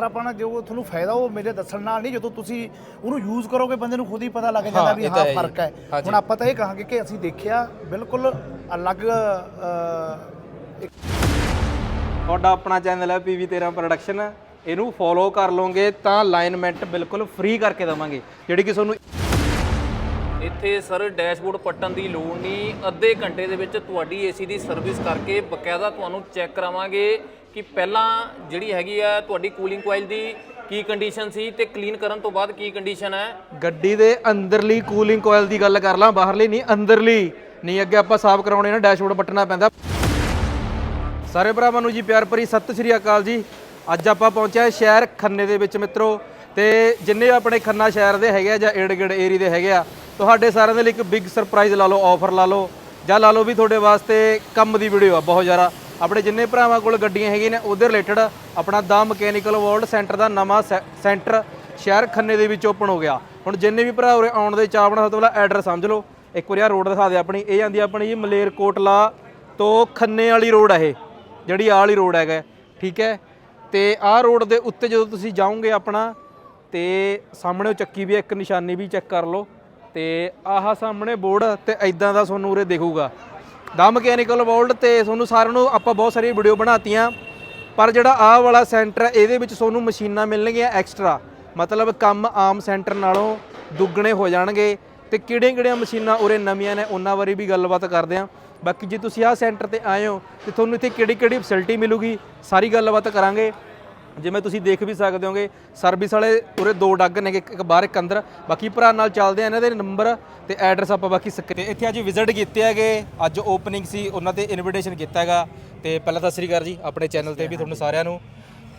ਵੱਖਰਾਪਣ ਜੋ ਤੁਹਾਨੂੰ ਫਾਇਦਾ ਉਹ ਮੇਰੇ ਦੱਸਣ ਨਾਲ ਨਹੀਂ ਜਦੋਂ ਤੁਸੀਂ ਉਹਨੂੰ ਯੂਜ਼ ਕਰੋਗੇ ਬੰਦੇ ਨੂੰ ਖੁਦ ਹੀ ਪਤਾ ਲੱਗ ਜਾਂਦਾ ਵੀ ਹਾਂ। ਫ਼ਰਕ ਹੈ। ਹੁਣ ਆਪਾਂ ਤਾਂ ਇਹ ਕਹਾਂਗੇ ਕਿ ਅਸੀਂ ਦੇਖਿਆ ਬਿਲਕੁਲ ਅਲੱਗ ਅ, ਇੱਕ ਤੁਹਾਡਾ ਆਪਣਾ ਚੈਨਲ ਹੈ PV13 ਪ੍ਰੋਡਕਸ਼ਨ ਇਹਨੂੰ ਫੋਲੋ ਕਰ ਲਓਗੇ ਤਾਂ ਅਲਾਈਨਮੈਂਟ ਬਿਲਕੁਲ ਫ੍ਰੀ ਕਰਕੇ ਦਵਾਂਗੇ ਜਿਹੜੀ ਕਿ ਤੁਹਾਨੂੰ ਇੱਥੇ ਸਰ ਡੈਸ਼ਬੋਰਡ ਪੱਟਣ ਦੀ ਲੋੜ ਨਹੀਂ ਅੱਧੇ ਘੰਟੇ ਦੇ ਵਿੱਚ ਤੁਹਾਡੀ ਏਸੀ ਦੀ ਸਰਵਿਸ ਕਰਕੇ ਬਕਾਇਦਾ ਤੁਹਾਨੂੰ ਚੈੱਕ ਕਰਾਵਾਂਗੇ ਕਿ ਪਹਿਲਾਂ ਜਿਹੜੀ ਹੈਗੀ ਆ ਤੁਹਾਡੀ ਕੂਲਿੰਗ ਕੋਇਲ ਦੀ ਕੀ ਕੰਡੀਸ਼ਨ ਸੀ ਤੇ ਕਲੀਨ ਕਰਨ ਤੋਂ ਬਾਅਦ ਕੀ ਕੰਡੀਸ਼ਨ ਹੈ? ਗੱਡੀ ਦੇ ਅੰਦਰਲੀ ਕੂਲਿੰਗ ਕੋਇਲ ਦੀ ਗੱਲ ਕਰ ਲਾਂ, ਬਾਹਰਲੀ ਨਹੀਂ, ਅੰਦਰਲੀ ਨਹੀਂ, ਅੱਗੇ ਆਪਾਂ ਸਾਫ਼ ਕਰਾਉਣੇ ਨਾ ਡੈਸ਼ਬੋਰਡ ਬਟਣਾ ਪੈਂਦਾ। ਸਾਰੇ ਭਰਾਵਾਂ ਨੂੰ ਜੀ ਪਿਆਰ ਭਰੀ ਸਤਿ ਸ੍ਰੀ ਅਕਾਲ ਜੀ। ਅੱਜ ਆਪਾਂ ਪਹੁੰਚਿਆ ਸ਼ਹਿਰ ਖੰਨੇ ਦੇ ਵਿੱਚ ਮਿੱਤਰੋ, ਤੇ ਜਿੰਨੇ ਆਪਣੇ ਖੰਨਾ ਸ਼ਹਿਰ ਦੇ ਹੈਗੇ ਆ ਜਾਂ ਏੜਗੜ ਏਰੀ ਦੇ ਹੈਗੇ ਆ, ਤੁਹਾਡੇ ਸਾਰਿਆਂ ਦੇ ਲਈ ਇੱਕ ਬਿਗ ਸਰਪ੍ਰਾਈਜ਼ ਲਾ ਲਓ ਆਫਰ ਲਾ ਲਓ, ਜਾਂ ਲਾ ਲਓ ਵੀ ਤੁਹਾਡੇ ਵਾਸਤੇ ਕੰਮ ਦੀ ਵੀਡੀਓ ਆ, ਬਹੁਤ ਜ਼ਿਆਦਾ। ਆਪਣੇ ਜਿੰਨੇ ਭਰਾਵਾਂ ਕੋਲ ਗੱਡੀਆਂ ਹੈਗੀਆਂ ਨੇ, ਉਹਦੇ ਰਿਲੇਟਡ ਆਪਣਾ ਦਾ ਮਕੈਨੀਕਲ ਵਰਲਡ ਸੈਂਟਰ ਦਾ ਨਵਾਂ ਸੈ- ਸੈਂਟਰ ਸ਼ਹਿਰ ਖੰਨੇ ਦੇ ਵਿੱਚ ਓਪਨ ਹੋ ਗਿਆ। ਹੁਣ ਜਿੰਨੇ ਵੀ ਭਰਾ ਉਰੇ ਆਉਣ ਦੇ ਚਾਹ ਬਣਾ ਸਭ ਤੋਂ ਪਹਿਲਾਂ ਐਡਰੈਸ ਸਮਝ ਲਓ। ਇੱਕ ਵਾਰੀ ਆ ਰੋਡ ਦਿਖਾ ਦੇ ਆਪਣੀ। ਇਹ ਜਾਂਦੀ ਆਪਣੀ ਜੀ ਮਲੇਰਕੋਟਲਾ ਤੋਂ ਖੰਨੇ ਵਾਲੀ ਰੋਡ ਹੈ ਇਹ, ਜਿਹੜੀ ਆਹ ਵਾਲੀ ਰੋਡ ਹੈਗਾ। ਠੀਕ ਹੈ? ਤੇ ਆਹ ਰੋਡ ਦੇ ਉੱਤੇ ਜਦੋਂ ਤੁਸੀਂ ਜਾਓਗੇ ਆਪਣਾ, ਤੇ ਸਾਹਮਣੇ ਉਹ ਚੱਕੀ ਵੀ ਇੱਕ ਨਿਸ਼ਾਨੀ ਵੀ ਚੈੱਕ ਕਰ ਲਓ। ਤੇ ਆਹ ਸਾਹਮਣੇ ਬੋਰਡ ਤੇ ਐਦਾਂ ਦਾ ਤੁਹਾਨੂੰ ਉਰੇ ਦਿਖੂਗਾ। ਦਾ ਮਕੈਨੀਕਲ ਵਰਲਡ ਤੇ ਤੁਹਾਨੂੰ ਸਾਰਿਆਂ ਨੂੰ ਆਪਾਂ ਬਹੁਤ ਸਾਰੀ ਵੀਡੀਓ ਬਣਾਤੀਆਂ। ਪਰ ਜਿਹੜਾ ਆਹ ਵਾਲਾ ਸੈਂਟਰ ਹੈ, ਇਹਦੇ ਵਿੱਚ ਤੁਹਾਨੂੰ ਮਸ਼ੀਨਾਂ ਮਿਲਣਗੀਆਂ ਐਕਸਟਰਾ ਮਤਲਬ ਕੰਮ ਆਮ ਸੈਂਟਰ ਨਾਲੋਂ ਦੁੱਗਣੇ ਹੋ ਜਾਣਗੇ ਤੇ ਕਿਹੜੀਆਂ-ਕਿਹੜੀਆਂ ਮਸ਼ੀਨਾਂ ਉਰੇ ਨਵੀਆਂ ਨੇ, ਉਹਨਾਂ ਬਾਰੇ ਵੀ ਗੱਲਬਾਤ ਕਰਦੇ ਆਂ। ਬਾਕੀ ਜੇ ਤੁਸੀਂ ਆਹ ਸੈਂਟਰ ਤੇ ਆਏ ਹੋ ਤੇ ਤੁਹਾਨੂੰ ਇੱਥੇ ਕਿਹੜੀ-ਕਿਹੜੀ ਫੈਸਿਲਿਟੀ ਮਿਲੂਗੀ, ਸਾਰੀ ਗੱਲਬਾਤ ਕਰਾਂਗੇ। ਜਿਵੇਂ ਤੁਸੀਂ ਦੇਖ ਵੀ ਸਕਦੇ ਹੋਗੇ ਸਰਵਿਸ ਵਾਲੇ ਉਰੇ ਦੋ ਡੱਗ ਨੇ ਇੱਕ ਇੱਕ ਬਾਹਰ ਇੱਕ ਅੰਦਰ। ਬਾਕੀ ਭਰਾ ਨਾਲ ਚੱਲਦੇ ਆ ਇਹਨਾਂ ਦੇ ਨੰਬਰ ਤੇ ਐਡਰੈਸ ਆਪਾਂ ਬਾਕੀ ਸਕ ਤੇ ਇੱਥੇ ਅੱਜ ਵਿਜ਼ਿਟ ਕੀਤੇ ਹੈਗੇ। ਅੱਜ ਓਪਨਿੰਗ ਸੀ ਉਹਨਾਂ ਤੇ ਇਨਵੀਟੇਸ਼ਨ ਕੀਤਾ ਹੈਗਾ। ਤੇ ਪਹਿਲਾਂ ਤਾਂ ਸ੍ਰੀ ਅਕਾਲ ਜੀ ਆਪਣੇ ਚੈਨਲ ਤੇ ਵੀ ਤੁਹਾਨੂੰ ਸਾਰਿਆਂ ਨੂੰ।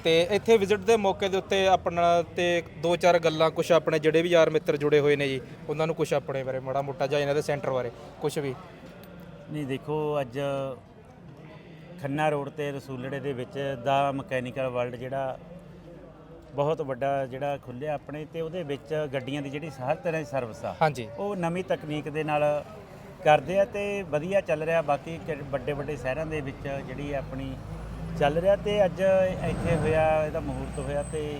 ਤੇ ਇੱਥੇ ਵਿਜ਼ਿਟ ਦੇ ਮੌਕੇ ਦੇ ਉੱਤੇ ਆਪਣਾ ਤੇ ਦੋ ਚਾਰ ਗੱਲਾਂ ਕੁਝ ਆਪਣੇ ਜਿਹੜੇ ਵੀ ਯਾਰ ਮਿੱਤਰ ਜੁੜੇ ਹੋਏ ਨੇ ਜੀ ਉਹਨਾਂ ਨੂੰ ਕੁਝ ਆਪਣੇ ਬਾਰੇ ਮਾੜਾ ਮੋਟਾ ਜਾਂ ਇਹਨਾਂ ਦੇ ਸੈਂਟਰ ਬਾਰੇ ਕੁਝ ਵੀ। ਨਹੀਂ ਦੇਖੋ ਅੱਜ ਖੰਨਾ ਰੋਡ ਤੇ ਰਸੂਲੜੇ ਦੇ ਵਿੱਚ ਦਾ ਮਕੈਨੀਕਲ ਵਰਲਡ ਜਿਹੜਾ ਬਹੁਤ ਵੱਡਾ ਜਿਹੜਾ ਖੁੱਲਿਆ ਆਪਣੇ ਤੇ ਉਹਦੇ ਵਿੱਚ ਗੱਡੀਆਂ ਦੀ ਜਿਹੜੀ ਹਰ ਤਰ੍ਹਾਂ ਦੀ ਸਰਵਿਸ ਆ। ਹਾਂਜੀ। ਉਹ ਨਵੀਂ ਤਕਨੀਕ ਦੇ ਨਾਲ ਕਰਦੇ ਆ ਤੇ ਵਧੀਆ ਚੱਲ ਰਿਹਾ। ਬਾਕੀ ਵੱਡੇ ਵੱਡੇ ਸ਼ਹਿਰਾਂ ਦੇ ਵਿੱਚ ਜਿਹੜੀ ਆਪਣੀ ਚੱਲ ਰਿਹਾ ਤੇ ਅੱਜ ਇੱਥੇ ਹੋਇਆ ਇਹਦਾ ਮਹੂਰਤ ਹੋਇਆ ਤੇ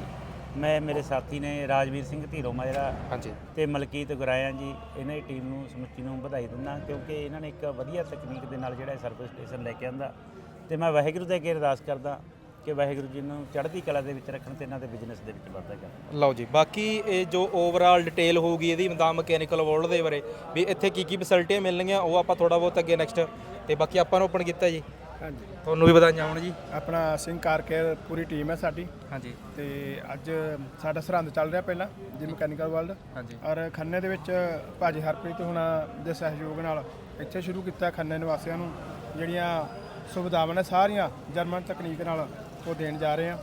ਮੈਂ ਮੇਰੇ ਸਾਥੀ ਨੇ ਰਾਜਵੀਰ ਸਿੰਘ ਧੀਰੋਮਾ ਜਿਹੜਾ ਹਾਂਜੀ। ਤੇ ਮਲਕੀਤ ਗੁਰਾਇਆ ਜੀ ਇਹਨਾਂ ਦੀ ਟੀਮ ਨੂੰ ਸਮੁੱਚੀ ਨੂੰ ਵਧਾਈ ਦਿੰਦਾ ਕਿਉਂਕਿ ਇਹਨਾਂ ਨੇ ਇੱਕ ਵਧੀਆ ਤਕਨੀਕ ਦੇ ਨਾਲ ਜਿਹੜਾ ਸਰਵਿਸ ਸਟੇਸ਼ਨ ਲੈ ਕੇ ਆਂਦਾ। ਤੇ ਮੈਂ ਵਾਹਿਗੁਰੂ ਦੇ ਅੱਗੇ ਅਰਦਾਸ ਕਰਦਾ ਕਿ ਵਾਹਿਗੁਰੂ ਜੀ ਨੂੰ ਚੜ੍ਹਦੀ ਕਲਾ ਦੇ ਵਿੱਚ ਰੱਖਣ ਤੇ ਇਹਨਾਂ ਦੇ ਬਿਜ਼ਨਸ ਦੇ ਵਿੱਚ ਵਾਧਾ ਕਰਨ ਲਓ ਜੀ ਬਾਕੀ ਇਹ ਜੋ ਓਵਰਆਲ ਡਿਟੇਲ ਹੋਊਗੀ ਇਹਦੀ ਦਾ ਮਕੈਨੀਕਲ ਵਰਲਡ ਦੇ ਬਾਰੇ ਵੀ ਇੱਥੇ ਕੀ ਕੀ ਫੈਸਿਲਿਟੀਆਂ ਮਿਲਣਗੀਆਂ ਉਹ ਆਪਾਂ ਥੋੜਾ ਬਹੁਤ ਅੱਗੇ ਨੈਕਸਟ ਤੇ ਬਾਕੀ ਆਪਾਂ ਨੂੰ ਓਪਨ ਕੀਤਾ ਜੀ। ਹਾਂਜੀ। ਤੁਹਾਨੂੰ ਵੀ ਵਧਾਈਆਂ ਹੋਣ ਜੀ। ਆਪਣਾ ਸਿੰਘ ਕਾਰ ਕੇਅਰ ਪੂਰੀ ਟੀਮ ਹੈ ਸਾਡੀ। ਹਾਂਜੀ। ਤੇ ਅੱਜ ਸਾਡਾ ਸਰਹੰਦ ਚੱਲ ਰਿਹਾ ਪਹਿਲਾਂ ਜੀ ਮਕੈਨੀਕਲ ਵਰਲਡ ਹਾਂਜੀ। ਔਰ ਖੰਨੇ ਦੇ ਵਿੱਚ ਭਾਜੀ ਹਰਪ੍ਰੀਤ ਹੁਣਾਂ ਦੇ ਸਹਿਯੋਗ ਨਾਲ ਇੱਥੇ ਸ਼ੁਰੂ ਕੀਤਾ ਖੰਨੇ ਨਿਵਾਸੀਆਂ ਨੂੰ ਜਿਹੜੀਆਂ ਸੁਵਿਧਾਵਾਂ ਨੇ ਸਾਰੀਆਂ ਜਰਮਨ ਤਕਨੀਕ ਨਾਲ ਉਹ ਦੇਣ ਜਾ ਰਹੇ ਆ।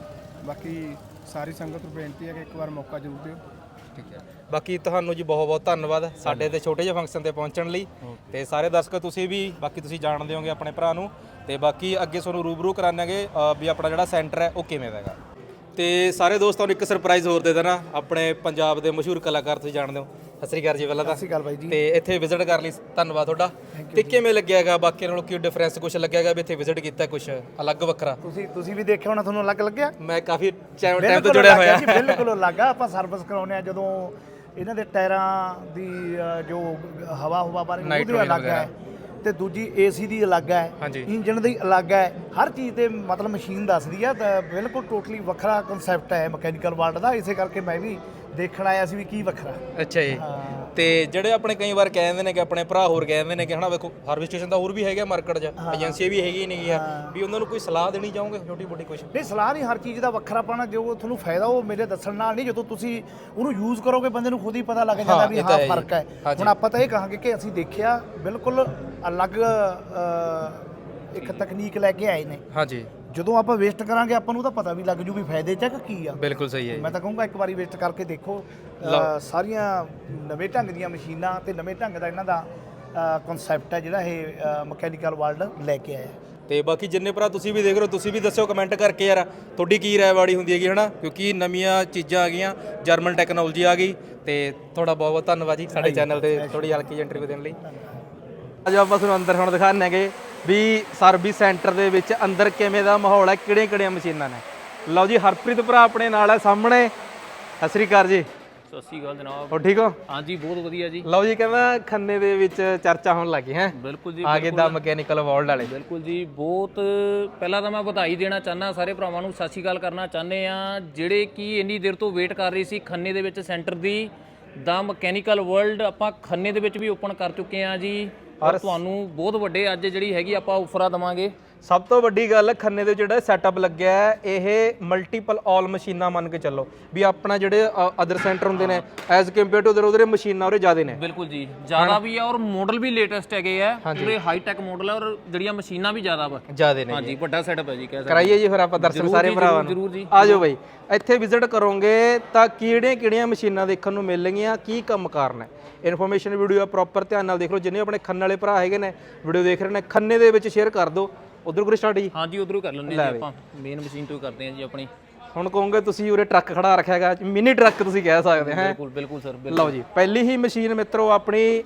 ਬਾਕੀ ਸਾਰੀ ਸੰਗਤ ਨੂੰ ਬੇਨਤੀ ਹੈ ਕਿ ਇੱਕ ਵਾਰ ਮੌਕਾ ਜ਼ਰੂਰ ਦਿਓ। ਠੀਕ ਹੈ। ਬਾਕੀ ਤੁਹਾਨੂੰ ਜੀ ਬਹੁਤ ਬਹੁਤ ਧੰਨਵਾਦ ਸਾਡੇ ਤੇ ਛੋਟੇ ਜਿਹੇ ਫੰਕਸ਼ਨ ਤੇ ਪਹੁੰਚਣ ਲਈ। ਤੇ ਸਾਰੇ ਦਰਸ਼ਕ ਤੁਸੀਂ ਵੀ ਬਾਕੀ ਤੁਸੀਂ ਜਾਣਦੇ ਹੋਗੇ ਆਪਣੇ ਭਰਾ ਨੂੰ। ਤੇ ਬਾਕੀ ਅੱਗੇ ਤੁਹਾਨੂੰ ਰੂਬਰੂ ਕਰਾਵਾਂਗੇ ਵੀ ਆਪਣਾ ਜਿਹੜਾ ਸੈਂਟਰ ਹੈ ਉਹ ਕਿਵੇਂ ਦਾ ਹੈਗਾ। ਤੇ ਸਾਰੇ ਦੋਸਤਾਂ ਨੂੰ ਇੱਕ ਸਰਪ੍ਰਾਈਜ਼ ਹੋਰ ਦੇ ਦੇਣਾ। ਆਪਣੇ ਪੰਜਾਬ ਦੇ ਮਸ਼ਹੂਰ ਕਲਾਕਾਰ ਤੁਸੀਂ ਜਾਣਦੇ ਹੋ। ਸਤਿ ਸ੍ਰੀ ਅਕਾਲ ਜੀ ਪਹਿਲਾਂ ਤਾਂ। ਸਤਿ ਸ਼੍ਰੀ ਅਕਾਲ ਬਾਈ ਜੀ। ਤੇ ਇੱਥੇ ਵਿਜ਼ਿਟ ਕਰਨ ਲਈ ਧੰਨਵਾਦ ਤੁਹਾਡਾ। ਤੇ ਕਿਵੇਂ ਲੱਗਿਆਗਾ ਬਾਕੀਆਂ ਨਾਲੋਂ ਕੀ ਡਿਫਰੈਂਸ ਕੁਝ ਲੱਗਿਆਗਾ ਵੀ ਇੱਥੇ ਵਿਜ਼ਿਟ ਕੀਤਾ ਕੁਝ ਅਲੱਗ ਵੱਖਰਾ। ਤੁਸੀਂ ਤੁਸੀਂ ਵੀ ਦੇਖਿਆ ਹੋਣਾ ਤੁਹਾਨੂੰ ਅਲੱਗ ਲੱਗਿਆ? ਮੈਂ ਕਾਫੀ ਟਾਈਮ ਤੋਂ ਜੁੜਿਆ ਹੋਇਆ। ਜੀ, ਬਿਲਕੁਲ ਅਲੱਗ ਆ। ਆਪਾਂ ਸਰਵਿਸ ਕਰਾਉਂਦੇ ਆ ਜਦੋਂ ਇਹਨਾਂ ਦੇ ਟਾਇਰਾਂ ਦੀ ਜੋ ਹਵਾ ਹਵਾ ਬਾਰੇ ਉਹਦੀ ਅਲੱਗ ਹੈ ਤੇ ਦੂਜੀ ਏਸੀ ਦੀ ਅਲੱਗ ਹੈ। ਇੰਜਨ ਦੀ ਅਲੱਗ ਹੈ ਹਰ ਚੀਜ਼ ਤੇ ਮਤਲਬ ਮਸ਼ੀਨ ਦੱਸਦੀ ਆ। ਬਿਲਕੁਲ ਟੋਟਲੀ ਵੱਖਰਾ ਕਨਸੈਪਟ ਹੈ ਮਕੈਨੀਕਲ ਵਰਲਡ ਦਾ। ਇਸੇ ਕਰਕੇ ਮੈਂ ਵੀ ਦੇਖਣ ਆਇਆ ਸੀ ਵੀ ਕੀ ਵੱਖਰਾ। ਅੱਛਾ ਜੀ। ਤੇ ਜਿਹੜੇ ਆਪਣੇ ਕਈ ਵਾਰ ਕਹਿੰਦੇ ਨੇ ਕਿ ਆਪਣੇ ਭਰਾ ਹੋਰ ਕਹਿੰਦੇ ਨੇ ਕਿ ਹਨਾ ਵੇਖੋ ਹਾਰਵੈਸਟ ਸਟੇਸ਼ਨ ਤਾਂ ਹੋਰ ਵੀ ਹੈਗਾ ਮਾਰਕੀਟ 'ਚ ਏਜੰਸੀ ਵੀ ਹੈਗੀ ਨਹੀਂ ਆ। ਵੀ ਉਹਨਾਂ ਨੂੰ ਕੋਈ ਸਲਾਹ ਦੇਣੀ ਚਾਹੋਗੇ ਛੋਟੀ ਮੋਟੀ ਕੁਝ ਨਹੀਂ ਸਲਾਹ ਨਹੀਂ ਹਰ ਚੀਜ਼ ਦਾ ਵੱਖਰਾਪਣ ਜੋ ਤੁਹਾਨੂੰ ਫਾਇਦਾ ਉਹ ਮੇਰੇ ਦੱਸਣ ਨਾਲ ਨਹੀਂ ਜਦੋਂ ਤੁਸੀਂ ਉਹਨੂੰ ਯੂਜ਼ ਕਰੋਗੇ ਬੰਦੇ ਨੂੰ ਖੁਦ ਹੀ ਪਤਾ ਲੱਗ ਜਾਂਦਾ ਵੀ ਹਾਂ। ਫ਼ਰਕ ਹੈ। ਹੁਣ ਆਪਾਂ ਤਾਂ ਇਹ ਕਹਾਂਗੇ ਕਿ ਅਸੀਂ ਦੇਖਿਆ ਬਿਲਕੁਲ ਅਲੱਗ ਇੱਕ ਤਕਨੀਕ ਲੈ ਕੇ ਆਏ ਨੇ। ਹਾਂਜੀ ਜਦੋਂ ਆਪਾਂ ਵੇਸਟ ਕਰਾਂਗੇ ਆਪਾਂ ਨੂੰ ਤਾਂ ਪਤਾ ਵੀ ਲੱਗ ਜੂ ਵੀ ਫਾਇਦੇ ਚ ਕਿ ਕੀ ਆ। ਬਿਲਕੁਲ ਸਹੀ ਹੈ ਮੈਂ ਤਾਂ ਕਹੂੰਗਾ ਇੱਕ ਵਾਰੀ ਵੇਸਟ ਕਰਕੇ ਦੇਖੋ ਸਾਰੀਆਂ ਨਵੇਂ ਢੰਗ ਦੀਆਂ ਮਸ਼ੀਨਾਂ ਤੇ ਨਵੇਂ ਢੰਗ ਦਾ ਇਹਨਾਂ ਦਾ ਕਨਸੈਪਟ ਹੈ ਜਿਹੜਾ ਇਹ ਮਕੈਨੀਕਲ ਵਰਲਡ ਲੈ ਕੇ ਆਇਆ। ਤੇ ਬਾਕੀ ਜਿੰਨੇ ਭਰਾ ਤੁਸੀਂ ਵੀ ਦੇਖ ਰਹੇ ਹੋ ਤੁਸੀਂ ਵੀ ਦੱਸਿਓ ਕਮੈਂਟ ਕਰਕੇ ਯਾਰ ਤੁਹਾਡੀ ਕੀ ਰਾਏ ਵਾੜੀ ਹੁੰਦੀ ਹੈਗੀ ਹਨਾ? ਕਿਉਂਕਿ ਨਵੀਆਂ ਚੀਜ਼ਾਂ ਆ ਗਈਆਂ ਜਰਮਨ ਟੈਕਨੋਲੋਜੀ ਆ ਗਈ ਤੇ ਤੁਹਾਡਾ ਬਹੁਤ ਬਹੁਤ ਧੰਨਵਾਦ ਜੀ ਸਾਡੇ ਚੈਨਲ ਤੇ ਥੋੜੀ ਹਲਕੀ ਜਿਹੀ ਇੰਟਰਵਿਊ ਦੇਣ ਲਈ। ਅੱਜ ਆਪਾਂ ਤੁਹਾਨੂੰ ਅੰਦਰ ਹੁਣ ਦਿਖਾਣਾਂਗੇ ਵੀ ਸਰਵਿਸ ਸੈਂਟਰ ਦੇ ਵਿੱਚ ਅੰਦਰ ਕਿਵੇਂ ਦਾ ਮਾਹੌਲ ਹੈ ਕਿਹੜੀਆਂ ਕਿਹੜੀਆਂ ਮਸ਼ੀਨਾਂ ਨੇ। ਲਓ ਜੀ ਹਰਪ੍ਰੀਤ ਭਰਾ ਆਪਣੇ ਨਾਲ ਹੈ ਸਾਹਮਣੇ। ਸਤਿ ਸ੍ਰੀ ਅਕਾਲ ਜੀ। ਸਤਿ ਸ਼੍ਰੀ ਅਕਾਲ ਜਨਾਬ। ਹੋ ਠੀਕ ਹੋ? ਹਾਂਜੀ ਬਹੁਤ ਵਧੀਆ ਜੀ। ਲਓ ਜੀ ਕਹਿੰਦਾ ਖੰਨੇ ਦੇ ਵਿੱਚ ਚਰਚਾ ਹੋਣ ਲੱਗੀ ਹੈ? ਬਿਲਕੁਲ ਜੀ ਆਗੇ ਦਾ ਮਕੈਨੀਕਲ ਵਰਲਡ ਵਾਲੇ। ਬਿਲਕੁਲ ਜੀ ਬਹੁਤ ਪਹਿਲਾਂ ਤਾਂ ਮੈਂ ਵਧਾਈ ਦੇਣਾ ਚਾਹਨਾ ਸਾਰੇ ਭਰਾਵਾਂ ਨੂੰ ਸਤਿ ਸ਼੍ਰੀ ਅਕਾਲ ਕਰਨਾ ਚਾਹੁੰਦੇ ਆ ਜਿਹੜੇ ਕਿ ਇੰਨੀ ਦੇਰ ਤੋਂ ਵੇਟ ਕਰ ਰਹੇ ਸੀ ਖੰਨੇ ਦੇ ਵਿੱਚ ਸੈਂਟਰ ਦੀ ਦਾ ਮਕੈਨੀਕਲ ਵਰਲਡ ਆਪਾਂ ਖੰਨੇ ਦੇ ਵਿੱਚ ਵੀ ਓਪਨ ਕਰ ਚੁੱਕੇ ਆ ਜੀ। ਔਰ ਤੁਹਾਨੂੰ ਬਹੁਤ ਵੱਡੇ ਅੱਜ ਜਿਹੜੀ ਹੈਗੀ ਆਪਾਂ ਆਫਰਾਂ ਦਵਾਂਗੇ। ਸਭ ਤੋਂ ਵੱਡੀ ਗੱਲ ਖੰਨੇ ਦੇ ਜਿਹੜਾ ਸੈਟਅਪ ਲੱਗਿਆ ਹੈ ਇਹ ਮਲਟੀਪਲ ਆਲ ਮਸ਼ੀਨਾਂ ਮੰਨ ਕੇ ਚੱਲੋ ਵੀ ਆਪਣਾ ਜਿਹੜੇ ਅਦਰ ਸੈਂਟਰ ਹੁੰਦੇ ਨੇ ਐਜ਼ ਕੰਪੇਅਰ ਟੂ ਉਧਰ ਉਧਰ ਮਸ਼ੀਨਾਂ ਉਰੇ ਜ਼ਿਆਦੇ ਨੇ। ਬਿਲਕੁਲ ਜੀ ਜ਼ਿਆਦਾ ਵੀ ਆ ਔਰ ਮਾਡਲ ਵੀ ਲੇਟੈਸਟ ਹੈਗੇ ਆ। ਪੂਰੇ ਹਾਈ ਟੈਕ ਮਾਡਲ ਆ ਔਰ ਜਿਹੜੀਆਂ ਮਸ਼ੀਨਾਂ ਵੀ ਜ਼ਿਆਦਾ ਵਾ। ਜ਼ਿਆਦੇ ਨੇ ਹਾਂਜੀ ਵੱਡਾ ਸੈਟਅਪ ਹੈ ਜੀ ਕਹਿ ਸਕਦੇ ਕਰਾਈਏ ਜੀ ਫਿਰ ਆਪਾਂ ਦਰਸ਼ਨ ਸਾਰੇ ਭਰਾਵਾਂ ਨੂੰ। ਜ਼ਰੂਰ ਜੀ। ਆ ਜਾਓ ਬਈ ਇੱਥੇ ਵਿਜ਼ਿਟ ਕਰੋਗੇ ਤਾਂ ਕਿਹੜੀਆਂ ਕਿਹੜੀਆਂ ਮਸ਼ੀਨਾਂ ਦੇਖਣ ਨੂੰ ਮਿਲਣਗੀਆਂ ਕੀ ਕੰਮ ਕਾਰਨ ਹੈ? ਇਨਫੋਰਮੇਸ਼ਨ ਵੀਡੀਓ ਆ ਪ੍ਰੋਪਰ ਧਿਆਨ ਨਾਲ ਦੇਖ ਲਓ। ਜਿੰਨੇ ਆਪਣੇ ਖੰਨ ਵਾਲੇ ਭਰਾ ਹੈਗੇ ਨੇ ਵੀਡੀਓ ਦੇਖ ਰਹੇ ਨੇ ਖੰਨੇ ਦੇ ਵਿੱਚ ਸ਼ੇਅਰ ਕਰ ਦਿਓ। ਉਧਰ ਕੋਲ ਸਟਾਰਟ ਜੀ। ਹਾਂਜੀ ਉਧਰੋਂ ਕਰ ਲੈਂਦੇ ਆਪਾਂ। ਮੇਨ ਮਸ਼ੀਨ ਤੋਂ ਕਰਦੇ ਹਾਂ ਜੀ ਆਪਣੀ। ਹੁਣ ਕਹੋਗੇ ਤੁਸੀਂ ਉਰੇ ਟਰੱਕ ਖੜਾ ਰੱਖਿਆ ਹੈਗਾ ਮਿਨੀ ਟਰੱਕ ਤੁਸੀਂ ਕਹਿ ਸਕਦੇ ਹੈ ਬਿਲਕੁਲ ਬਿਲਕੁਲ ਸਰ ਲਓ ਜੀ ਪਹਿਲੀ ਹੀ ਮਸ਼ੀਨ ਮਿੱਤਰੋ ਆਪਣੀ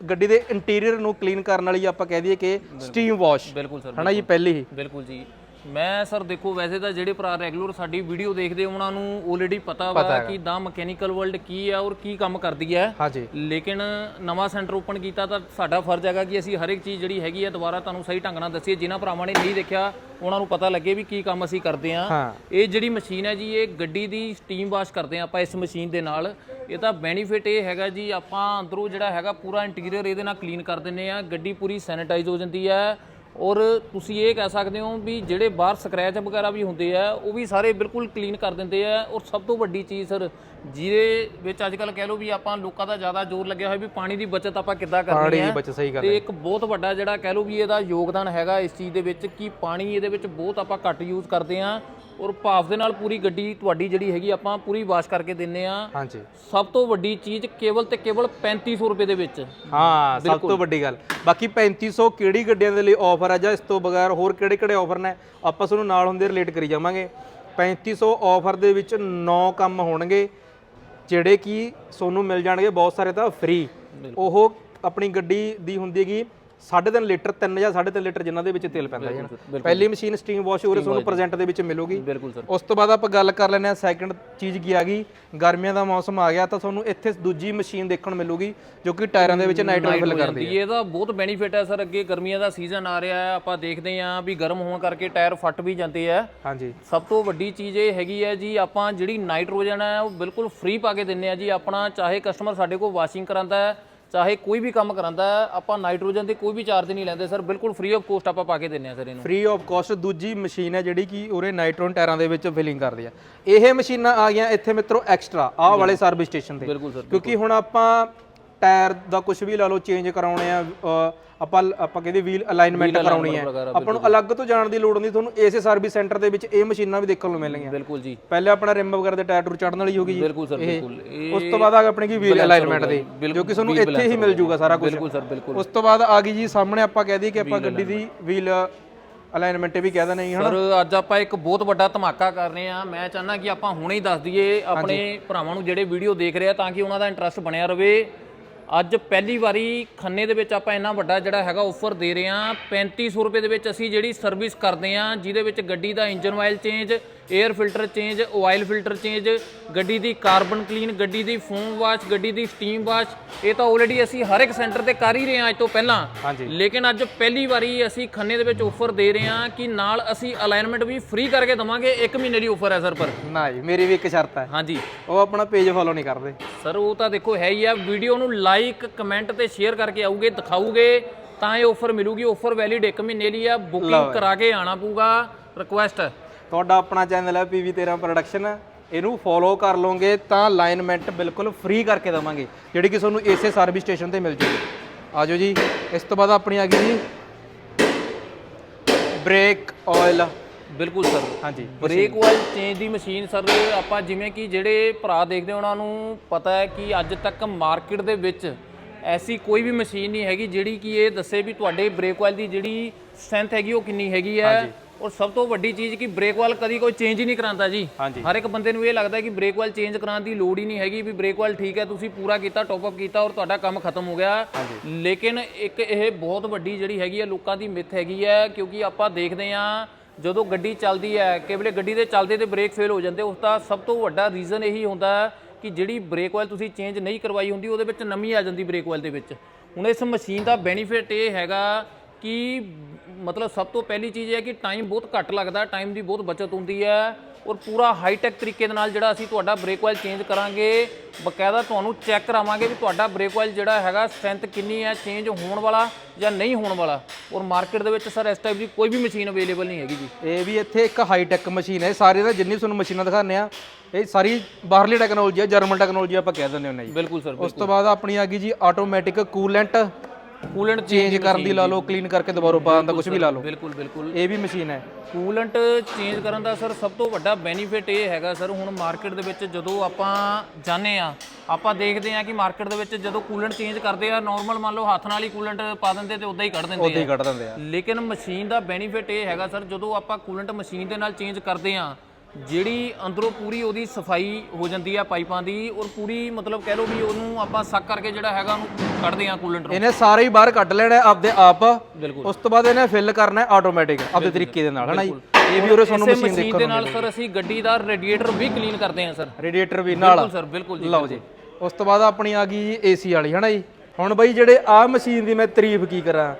ਗੱਡੀ ਦੇ ਇੰਟੀਰੀਅਰ ਨੂੰ ਕਲੀਨ ਕਰਨ ਵਾਲੀ ਆਪਾਂ ਕਹਿ ਦਈਏ ਕਿ ਸਟੀਮ ਵਾਸ਼ ਬਿਲਕੁਲ ਸਰ ਹਨਾ ਜੀ ਪਹਿਲੀ ਹੀ। ਬਿਲਕੁਲ ਜੀ। ਮੈਂ ਸਰ ਦੇਖੋ ਵੈਸੇ ਤਾਂ ਜਿਹੜੇ ਭਰਾ ਰੈਗੂਲਰ ਸਾਡੀ ਵੀਡੀਓ ਦੇਖਦੇ ਉਹਨਾਂ ਨੂੰ ਆਲਰੇਡੀ ਪਤਾ ਵਾ ਕਿ ਦਾ ਮਕੈਨੀਕਲ ਵਰਲਡ ਕੀ ਆ ਔਰ ਕੀ ਕੰਮ ਕਰਦੀ ਹੈ। ਹਾਂਜੀ। ਲੇਕਿਨ ਨਵਾਂ ਸੈਂਟਰ ਓਪਨ ਕੀਤਾ ਤਾਂ ਸਾਡਾ ਫਰਜ਼ ਹੈਗਾ ਕਿ ਅਸੀਂ ਹਰ ਇੱਕ ਚੀਜ਼ ਜਿਹੜੀ ਹੈਗੀ ਹੈ ਦੁਬਾਰਾ ਤੁਹਾਨੂੰ ਸਹੀ ਢੰਗ ਨਾਲ ਦੱਸੀਏ। ਜਿਨ੍ਹਾਂ ਭਰਾਵਾਂ ਨੇ ਨਹੀਂ ਦੇਖਿਆ ਉਹਨਾਂ ਨੂੰ ਪਤਾ ਲੱਗੇ ਵੀ ਕੀ ਕੰਮ ਅਸੀਂ ਕਰਦੇ ਹਾਂ। ਹਾਂ। ਇਹ ਜਿਹੜੀ ਮਸ਼ੀਨ ਹੈ ਜੀ ਇਹ ਗੱਡੀ ਦੀ ਸਟੀਮ ਵਾਸ਼ ਕਰਦੇ ਹਾਂ ਆਪਾਂ ਇਸ ਮਸ਼ੀਨ ਦੇ ਨਾਲ। ਇਹ ਤਾਂ ਬੈਨੀਫਿਟ ਇਹ ਹੈਗਾ ਜੀ ਆਪਾਂ ਅੰਦਰੋਂ ਜਿਹੜਾ ਹੈਗਾ ਪੂਰਾ ਇੰਟੀਰੀਅਰ ਇਹਦੇ ਨਾਲ ਕਲੀਨ ਕਰ ਦਿੰਨੇ ਆ ਗੱਡੀ ਪੂਰੀ ਸੈਨੀਟਾਈਜ਼ ਹੋ ਜਾਂਦੀ ਹੈ। ਔਰ ਤੁਸੀਂ ਇਹ ਕਹਿ ਸਕਦੇ ਹੋ ਵੀ ਜਿਹੜੇ ਬਾਹਰ ਸਕ੍ਰੈਚ ਵਗੈਰਾ ਵੀ ਹੁੰਦੇ ਆ ਉਹ ਵੀ ਸਾਰੇ ਬਿਲਕੁਲ ਕਲੀਨ ਕਰ ਦਿੰਦੇ ਆ ਔਰ ਸਭ ਤੋਂ ਵੱਡੀ ਚੀਜ਼ ਸਰ ਜਿਹਦੇ ਵਿੱਚ ਅੱਜ ਕੱਲ ਕਹਿ ਲਓ ਵੀ ਆਪਾਂ ਲੋਕਾਂ ਦਾ ਜ਼ਿਆਦਾ ਜ਼ੋਰ ਲੱਗਿਆ ਹੋਇਆ ਵੀ ਪਾਣੀ ਦੀ ਬਚਤ ਆਪਾਂ ਕਿੱਦਾਂ ਕਰਨੀ ਪਾਣੀ ਹੈ। ਦੀ ਬਚਤ ਸਹੀ ਗੱਲ ਤੇ ਇੱਕ ਬਹੁਤ ਵੱਡਾ ਜਿਹੜਾ ਕਹਿ ਲਓ ਵੀ ਇਹਦਾ ਯੋਗਦਾਨ ਹੈਗਾ ਇਸ ਚੀਜ਼ ਦੇ ਵਿੱਚ ਕਿ ਪਾਣੀ ਇਹਦੇ ਵਿੱਚ ਬਹੁਤ ਆਪਾਂ ਘੱਟ ਯੂਜ਼ ਕਰਦੇ ਆਂ ਔਰ ਭਾਫ ਦੇ ਨਾਲ ਪੂਰੀ ਗੱਡੀ ਤੁਹਾਡੀ ਜਿਹੜੀ ਹੈਗੀ ਆਪਾਂ ਪੂਰੀ ਵਾਸ਼ ਕਰਕੇ ਦਿੰਨੇ ਆ। ਹਾਂਜੀ। ਸਭ ਤੋਂ ਵੱਡੀ ਚੀਜ਼ ਕੇਵਲ ਤੇ ਕੇਵਲ 3500 ਰੁਪਏ ਦੇ ਵਿੱਚ। ਹਾਂ ਸਭ ਤੋਂ ਵੱਡੀ ਗੱਲ। ਬਾਕੀ 3500 ਕਿਹੜੀ ਗੱਡੀਆਂ ਦੇ ਲਈ ਆਫਰ ਹੈ ਜਾਂ ਇਸ ਤੋਂ ਬਗੈਰ ਹੋਰ ਕਿਹੜੇ ਕਿਹੜੇ ਆਫਰ ਨੇ? ਆਪਾਂ ਤੁਹਾਨੂੰ ਨਾਲ ਹੁੰਦੇ ਰਿਲੇਟ ਕਰੀ ਜਾਵਾਂਗੇ। 3500 ਆਫਰ ਦੇ ਵਿੱਚ 9 ਕੰਮ ਹੋਣਗੇ ਜਿਹੜੇ ਕਿ ਤੁਹਾਨੂੰ ਮਿਲ ਜਾਣਗੇ ਬਹੁਤ ਸਾਰੇ ਤਾਂ ਫ੍ਰੀ ਉਹ ਆਪਣੀ ਗੱਡੀ ਦੀ ਹੁੰਦੀ ਹੈਗੀ 3.5 ਲੀਟਰ 3 ਜਾਂ 3.5 ਲੀਟਰ ਜਿਨ੍ਹਾਂ ਦੇ ਵਿੱਚ ਤੇਲ ਪੈਂਦਾ ਹੈ ਪਹਿਲੀ ਮਸ਼ੀਨ ਸਟੀਮ ਵਾਸ਼ ਉਰੇ ਤੁਹਾਨੂੰ ਪ੍ਰੈਜ਼ੈਂਟ ਦੇ ਵਿੱਚ ਮਿਲੂਗੀ। ਉਸ ਤੋਂ ਬਾਅਦ ਆਪਾਂ ਗੱਲ ਕਰ ਲੈਂਦੇ ਆ ਸੈਕੰਡ ਚੀਜ਼ ਕੀ ਆ ਗਈ। ਗਰਮੀਆਂ ਦਾ ਮੌਸਮ ਆ ਗਿਆ ਤਾਂ ਤੁਹਾਨੂੰ ਇੱਥੇ ਦੂਜੀ ਮਸ਼ੀਨ ਦੇਖਣ ਮਿਲੂਗੀ ਜੋ ਕਿ ਟਾਇਰਾਂ ਦੇ ਵਿੱਚ ਨਾਈਟ੍ਰੋਜਨ ਫਿਲ ਕਰਦੀ ਹੈ। ਇਹਦਾ ਬਹੁਤ ਬੈਨੀਫਿਟ ਹੈ ਸਰ ਅੱਗੇ ਗਰਮੀਆਂ ਦਾ ਸੀਜ਼ਨ ਆ ਰਿਹਾ ਹੈ ਆਪਾਂ ਦੇਖਦੇ ਆਂ ਵੀ ਗਰਮ ਹੋਣ ਕਰਕੇ ਟਾਇਰ ਫਟ ਵੀ ਜਾਂਦੇ ਆ। ਹਾਂਜੀ। ਸਭ ਤੋਂ ਵੱਡੀ ਚੀਜ਼ ਇਹ ਹੈਗੀ ਹੈ ਜੀ ਆਪਾਂ ਜਿਹੜੀ ਨਾਈਟ੍ਰੋਜਨ ਹੈ ਉਹ ਬਿਲਕੁਲ ਫ੍ਰੀ ਪਾ ਕੇ ਦਿੰਨੇ ਆ ਜੀ। ਆਪਣਾ ਚਾਹੇ ਕਸਟਮਰ ਸਾਡੇ ਕੋਲ ਵਾਸ਼ਿੰਗ ਕਰਾਂਦਾ ਹੈ ਚਾਹੇ ਕੋਈ ਵੀ ਕੰਮ ਕਰਾਂਦਾ ਆਪਾਂ ਨਾਈਟ੍ਰੋਜਨ ਤੇ ਕੋਈ ਵੀ ਚਾਰਜ ਨਹੀਂ ਲੈਂਦੇ ਸਰ ਬਿਲਕੁਲ ਫ੍ਰੀ ਆਫ ਕੋਸਟ ਆਪਾਂ ਪਾ ਕੇ ਦਿੰਨੇ ਆ ਸਰ ਇਹਨੂੰ। ਫ੍ਰੀ ਆਫ ਕਾਸਟ ਦੂਜੀ ਮਸ਼ੀਨ ਹੈ ਜਿਹੜੀ ਕਿ ਉਰੇ ਨਾਈਟ੍ਰੋਨ ਟਾਇਰਾਂ ਦੇ ਵਿੱਚ ਫਿਲਿੰਗ ਕਰਦੀ ਆ। ਇਹ ਮਸ਼ੀਨਾਂ ਆ ਗਈਆਂ ਇੱਥੇ ਮਿੱਤਰੋ ਐਕਸਟਰਾ ਆਹ ਵਾਲੇ ਸਰਵਿਸ ਸਟੇਸ਼ਨ ਤੇ। ਬਿਲਕੁਲ ਸਰ ਕਿਉਂਕਿ ਹੁਣ ਆਪਾਂ ਟਾਇਰ ਦਾ ਕੁਝ ਵੀ ਲਾ ਲਓ ਚੇਂਜ ਕਰਾਉਣੇ ਆ ਆਪਾਂ ਆਪਾਂ ਕਹਿੰਦੇ ਵੀਲ ਅਲਾਈਨਮੈਂਟ ਕਰਾਉਣੀ ਹੈ। ਆਪਾਂ ਨੂੰ ਅਲੱਗ ਤੋਂ ਜਾਣ ਦੀ ਲੋੜ ਨਹੀਂ ਤੁਹਾਨੂੰ ਇਸੇ ਸਰਵਿਸ ਸੈਂਟਰ ਦੇ ਵਿੱਚ ਇਹ ਮਸ਼ੀਨਾਂ ਵੀ ਦੇਖਣ ਨੂੰ ਮਿਲਣਗੀਆਂ। ਬਿਲਕੁਲ ਜੀ। ਪਹਿਲੇ ਆਪਣਾ ਰਿਮ ਵਗੈਰਾ ਦੇ ਟਾਇਰ ਟੂਰ ਚੜਨ ਵਾਲੀ ਹੋਗੀ ਜੀ। ਬਿਲਕੁਲ ਸਰ। ਬਿਲਕੁਲ। ਉਸ ਤੋਂ ਬਾਅਦ ਆ ਆਪਣੀ ਕੀ ਵੀਲ ਅਲਾਈਨਮੈਂਟ ਦੀ ਜੋ ਕਿ ਤੁਹਾਨੂੰ ਇੱਥੇ ਹੀ ਮਿਲ ਜੂਗਾ ਸਾਰਾ ਕੁਝ ਬਿਲਕੁਲ ਸਰ ਬਿਲਕੁਲ। ਉਸ ਤੋਂ ਬਾਅਦ ਆ ਗਈ ਜੀ ਸਾਹਮਣੇ ਆਪਾਂ ਕਹਿ ਦਈਏ ਕਿ ਆਪਾਂ ਗੱਡੀ ਦੀ ਵੀਲ ਅਲਾਈਨਮੈਂਟ ਵੀ ਕਹਿ ਦਿੰਦੇ ਹਾਂ ਸਰ ਅੱਜ ਆਪਾਂ ਇੱਕ ਬਹੁਤ ਵੱਡਾ ਧਮਾਕਾ ਕਰ ਰਹੇ ਆ ਮੈਂ ਚਾਹੁੰਦਾ ਕਿ ਆਪਾਂ ਹੁਣੇ ਹੀ ਦੱਸ ਦਈਏ ਆਪਣੇ ਭਰਾਵਾਂ ਨੂੰ ਜਿਹੜੇ ਵੀਡੀਓ ਦੇਖ ਰਹੇ ਆ ਤਾਂ ਕਿ ਉਹਨਾਂ ਦਾ ਇੰਟਰਸਟ ਬਣਿਆ ਰਵੇ ਅੱਜ ਪਹਿਲੀ ਵਾਰੀ ਖੰਨੇ ਦੇ ਵਿੱਚ ਆਪਾਂ ਇੰਨਾ ਵੱਡਾ ਜਿਹੜਾ ਹੈਗਾ ਆਫਰ ਦੇ ਰਹੇ ਆ 3500 ਰੁਪਏ ਦੇ ਵਿੱਚ ਅਸੀਂ ਜਿਹੜੀ ਸਰਵਿਸ ਕਰਦੇ ਆ ਜਿਹਦੇ ਵਿੱਚ ਗੱਡੀ ਦਾ engine oil change air filter change oil filter change ਗੱਡੀ ਦੀ ਕਾਰਬਨ ਕਲੀਨ ਗੱਡੀ ਦੀ ਫੋਮ ਵਾਸ਼ ਗੱਡੀ ਦੀ ਸਟੀਮ ਵਾਸ਼ ਇਹ ਤਾਂ ਆਲਰੇਡੀ ਅਸੀਂ ਹਰ ਇੱਕ ਸੈਂਟਰ ਤੇ ਕਰ ਹੀ ਰਹੇ ਆ ਅੱਜ ਤੋਂ ਪਹਿਲਾਂ। ਲੇਕਿਨ ਅੱਜ ਪਹਿਲੀ ਵਾਰੀ ਅਸੀਂ ਖੰਨੇ ਦੇ ਵਿੱਚ ਆਫਰ ਦੇ ਰਹੇ ਹਾਂ ਕਿ ਨਾਲ ਅਸੀਂ ਅਲਾਈਨਮੈਂਟ ਵੀ ਫ੍ਰੀ ਕਰਕੇ ਦਵਾਂਗੇ 1 ਮਹੀਨੇ ਦੀ ਆਫਰ ਹੈ ਸਰ ਪਰ। ਨਾ ਜੀ ਮੇਰੀ ਵੀ ਇੱਕ ਸ਼ਰਤ ਹੈ। ਹਾਂਜੀ। ਉਹ ਆਪਣਾ ਪੇਜ ਫੋਲੋ ਨਹੀਂ ਕਰਦੇ। ਸਰ ਉਹ ਤਾਂ ਦੇਖੋ ਹੈ ਹੀ ਆ ਵੀਡੀਓ ਨੂੰ ਲਾਈਕ ਕਮੈਂਟ ਤੇ ਸ਼ੇਅਰ ਕਰਕੇ ਆਉਗੇ ਦਿਖਾਉਗੇ ਤਾਂ ਇਹ ਆਫਰ ਮਿਲੂਗੀ। ਆਫਰ ਵੈਲਿਡ 1 ਮਹੀਨੇ ਲਈ ਆ ਬੁਕਿੰਗ ਕਰਾ ਕੇ ਆਣਾ ਪਊਗਾ। ਰਿਕੁਐਸਟ ਤੁਹਾਡਾ ਆਪਣਾ ਚੈਨਲ ਹੈ PV13 ਪ੍ਰੋਡਕਸ਼ਨ ਇਹਨੂੰ ਫੋਲੋ ਕਰ ਲਓਗੇ ਤਾਂ ਅਲਾਈਨਮੈਂਟ ਬਿਲਕੁਲ ਫ੍ਰੀ ਕਰਕੇ ਦਵਾਂਗੇ ਜਿਹੜੀ ਕਿ ਤੁਹਾਨੂੰ ਇਸੇ ਸਰਵਿਸ ਸਟੇਸ਼ਨ ਤੇ ਮਿਲ ਜੂਗੀ। ਆਜੋ ਜੀ ਇਸ ਤੋਂ ਬਾਅਦ ਆਪਣੀ ਆ ਗਈ ਜੀ। ਬ੍ਰੇਕ ਆਇਲ ਬਿਲਕੁਲ ਸਰ। ਹਾਂਜੀ ਬ੍ਰੇਕ ਆਇਲ ਚੇਂਜ ਦੀ ਮਸ਼ੀਨ ਸਰ ਆਪਾਂ ਜਿਵੇਂ ਕਿ ਜਿਹੜੇ ਭਰਾ ਦੇਖਦੇ ਉਹਨਾਂ ਨੂੰ ਪਤਾ ਹੈ ਕਿ ਅੱਜ ਤੱਕ ਮਾਰਕੀਟ ਦੇ ਵਿੱਚ ਐਸੀ ਕੋਈ ਵੀ ਮਸ਼ੀਨ ਨਹੀਂ ਹੈਗੀ ਜਿਹੜੀ ਕਿ ਇਹ ਦੱਸੇ ਵੀ ਤੁਹਾਡੇ ਬ੍ਰੇਕ ਆਇਲ ਦੀ ਜਿਹੜੀ ਸਟਰੈਂਥ ਹੈਗੀ ਉਹ ਕਿੰਨੀ ਹੈਗੀ ਹੈ। ਔਰ ਸਭ ਤੋਂ ਵੱਡੀ ਚੀਜ਼ ਕਿ ਬ੍ਰੇਕ ਆਇਲ ਕਦੀ ਕੋਈ ਚੇਂਜ ਹੀ ਨਹੀਂ ਕਰਾਂਦਾ ਜੀ। ਹਰ ਇੱਕ ਬੰਦੇ ਨੂੰ ਇਹ ਲੱਗਦਾ ਕਿ ਬ੍ਰੇਕ ਆਇਲ ਚੇਂਜ ਕਰਾਉਣ ਦੀ ਲੋੜ ਹੀ ਨਹੀਂ ਹੈਗੀ ਵੀ ਬ੍ਰੇਕ ਆਇਲ ਠੀਕ ਹੈ ਤੁਸੀਂ ਪੂਰਾ ਕੀਤਾ ਟੌਪ ਅਪ ਕੀਤਾ ਔਰ ਤੁਹਾਡਾ ਕੰਮ ਖਤਮ ਹੋ ਗਿਆ। ਲੇਕਿਨ ਇੱਕ ਇਹ ਬਹੁਤ ਵੱਡੀ ਜਿਹੜੀ ਹੈਗੀ ਹੈ ਲੋਕਾਂ ਦੀ ਮਿੱਥ ਹੈਗੀ ਹੈ ਕਿਉਂਕਿ ਆਪਾਂ ਦੇਖਦੇ ਹਾਂ ਜਦੋਂ ਗੱਡੀ ਚੱਲਦੀ ਹੈ, ਕਈ ਵੇਲੇ ਗੱਡੀ ਦੇ ਚੱਲਦੇ ਤੇ ਬ੍ਰੇਕ ਫੇਲ ਹੋ ਜਾਂਦੇ, ਉਸ ਦਾ ਸਭ ਤੋਂ ਵੱਡਾ ਰੀਜ਼ਨ ਇਹੀ ਹੁੰਦਾ ਕਿ ਜਿਹੜੀ ਬ੍ਰੇਕ ਆਇਲ ਤੁਸੀਂ ਚੇਂਜ ਨਹੀਂ ਕਰਵਾਈ ਹੁੰਦੀ, ਉਹਦੇ ਵਿੱਚ ਨਮੀ ਆ ਜਾਂਦੀ ਬ੍ਰੇਕ ਆਇਲ ਦੇ ਵਿੱਚ। ਹੁਣ ਇਸ ਮਸ਼ੀਨ ਦਾ ਬੈਨੀਫਿਟ ਇਹ ਹੈਗਾ ਕਿ ਮਤਲਬ ਸਭ ਤੋਂ ਪਹਿਲੀ ਚੀਜ਼ ਇਹ ਹੈ ਕਿ ਟਾਈਮ ਬਹੁਤ ਘੱਟ ਲੱਗਦਾ ਟਾਈਮ ਦੀ ਬਹੁਤ ਬਚਤ ਹੁੰਦੀ ਹੈ। ਔਰ ਪੂਰਾ ਹਾਈ-ਟੈਕ ਤਰੀਕੇ ਦੇ ਨਾਲ ਜਿਹੜਾ ਅਸੀਂ ਤੁਹਾਡਾ ਬ੍ਰੇਕ ਆਇਲ ਚੇਂਜ ਕਰਾਂਗੇ ਬਕਾਇਦਾ ਤੁਹਾਨੂੰ ਚੈੱਕ ਕਰਾਵਾਂਗੇ ਵੀ ਤੁਹਾਡਾ ਬ੍ਰੇਕ ਆਇਲ ਜਿਹੜਾ ਹੈਗਾ ਸਟਰੈਂਥ ਕਿੰਨੀ ਹੈ ਚੇਂਜ ਹੋਣ ਵਾਲਾ ਜਾਂ ਨਹੀਂ ਹੋਣ ਵਾਲਾ। ਔਰ ਮਾਰਕੀਟ ਦੇ ਵਿੱਚ ਸਰ ਇਸ ਟਾਈਪ ਦੀ ਕੋਈ ਵੀ ਮਸ਼ੀਨ ਅਵੇਲੇਬਲ ਨਹੀਂ ਹੈਗੀ ਜੀ। ਇਹ ਵੀ ਇੱਥੇ ਇੱਕ ਹਾਈ ਟੈਕ ਮਸ਼ੀਨ ਹੈ ਸਾਰੀ ਦਾ ਜਿੰਨੀ ਤੁਹਾਨੂੰ ਮਸ਼ੀਨਾਂ ਦਿਖਾਉਂਦੇ ਆ ਇਹ ਸਾਰੀ ਬਾਹਰਲੀ ਟੈਕਨੋਲੋਜੀ ਹੈ ਜਰਮਨ ਟੈਕਨੋਲੋਜੀ ਆਪਾਂ ਕਹਿ ਦਿੰਦੇ ਹੁੰਦੇ ਜੀ। ਬਿਲਕੁਲ ਸਰ ਉਸ ਤੋਂ ਬਾਅਦ ਆਪਣੀ ਆ ਗਈ ਜੀ ਆਟੋਮੈਟਿਕ ਕੂਲੈਂਟ ਕੂਲੈਂਟ ਚੇਂਜ ਕਰਨ ਦੀ ਲਾ ਲਓ ਕਲੀਨ ਕਰਕੇ ਦੁਬਾਰਾ ਪਾਉਣ ਦਾ ਕੁਝ ਵੀ ਲਾ ਲਓ। ਬਿਲਕੁਲ ਬਿਲਕੁਲ। ਇਹ ਵੀ ਮਸ਼ੀਨ ਹੈ। ਕੂਲੈਂਟ ਚੇਂਜ ਕਰਨ ਦਾ ਸਰ ਸਭ ਤੋਂ ਵੱਡਾ ਬੈਨੀਫਿਟ ਇਹ ਹੈਗਾ ਸਰ ਹੁਣ ਮਾਰਕੀਟ ਦੇ ਵਿੱਚ ਜਦੋਂ ਆਪਾਂ ਜਾਂਦੇ ਆ ਆਪਾਂ ਦੇਖਦੇ ਆ ਕਿ ਮਾਰਕੀਟ ਦੇ ਵਿੱਚ ਜਦੋਂ ਕੂਲੈਂਟ ਚੇਂਜ ਕਰਦੇ ਆ ਨਾਰਮਲ ਮੰਨ ਲਓ ਹੱਥ ਨਾਲ ਹੀ ਕੂਲੈਂਟ ਪਾ ਦਿੰਦੇ ਤੇ ਉਦਾਂ ਹੀ ਕੱਢ ਦਿੰਦੇ ਉਦਾਂ ਹੀ ਆ। ਕੱਢ ਦਿੰਦੇ ਆ। ਲੇਕਿਨ ਮਸ਼ੀਨ ਦਾ ਬੈਨੀਫਿਟ ਇਹ ਹੈਗਾ ਸਰ ਜਦੋਂ ਆਪਾਂ ਕੂਲੈਂਟ ਮਸ਼ੀਨ ਦੇ ਨਾਲ ਚੇਂਜ ਕਰਦੇ ਆ ਜਿਹੜੀ ਅੰਦਰੋਂ ਪੂਰੀ ਉਹਦੀ ਸਫ਼ਾਈ ਹੋ ਜਾਂਦੀ ਆ ਪਾਈਪਾਂ ਦੀ ਔਰ ਪੂਰੀ ਮਤਲਬ ਕਹਿ ਲਓ ਵੀ ਉਹਨੂੰ ਆਪਾਂ ਸੱਕ ਕਰਕੇ ਜਿਹੜਾ ਹੈਗਾ ਉਹਨੂੰ ਕੱਢਦੇ ਆ ਕੂਲੈਂਟ ਨੂੰ। ਇਹਨੇ ਸਾਰੇ ਹੀ ਬਾਹਰ ਕੱਢ ਲੈਣਾ ਆਪਦੇ ਆਪ। ਬਿਲਕੁਲ। ਉਸ ਤੋਂ ਬਾਅਦ ਇਹਨੇ ਫਿਲ ਕਰਨਾ ਆਟੋਮੈਟਿਕ ਆਪਦੇ ਤਰੀਕੇ ਦੇ ਨਾਲ ਹਨਾ ਜੀ? ਇਹ ਵੀ ਉਹਰੇ ਤੁਹਾਨੂੰ ਮਸ਼ੀਨ ਦੇਖਣ ਦੇ ਨੂੰ ਨਾਲ ਸਰ ਅਸੀਂ ਗੱਡੀ ਦਾ ਰੇਡੀਏਟਰ ਵੀ ਕਲੀਨ ਕਰਦੇ ਆ ਸਰ ਰੇਡੀਏਟਰ ਵੀ ਨਾਲ। ਬਿਲਕੁਲ ਸਰ ਬਿਲਕੁਲ ਜੀ ਲਓ ਜੀ। ਉਸ ਤੋਂ ਬਾਅਦ ਆਪਣੀ ਆ ਗਈ ਏਸੀ ਵਾਲੀ ਹਨਾ ਜੀ? ਹੁਣ ਬਈ ਜਿਹੜੇ ਆ ਮਸ਼ੀਨ ਦੀ ਮੈਂ ਤਾਰੀਫ ਕੀ ਕਰਾਂ?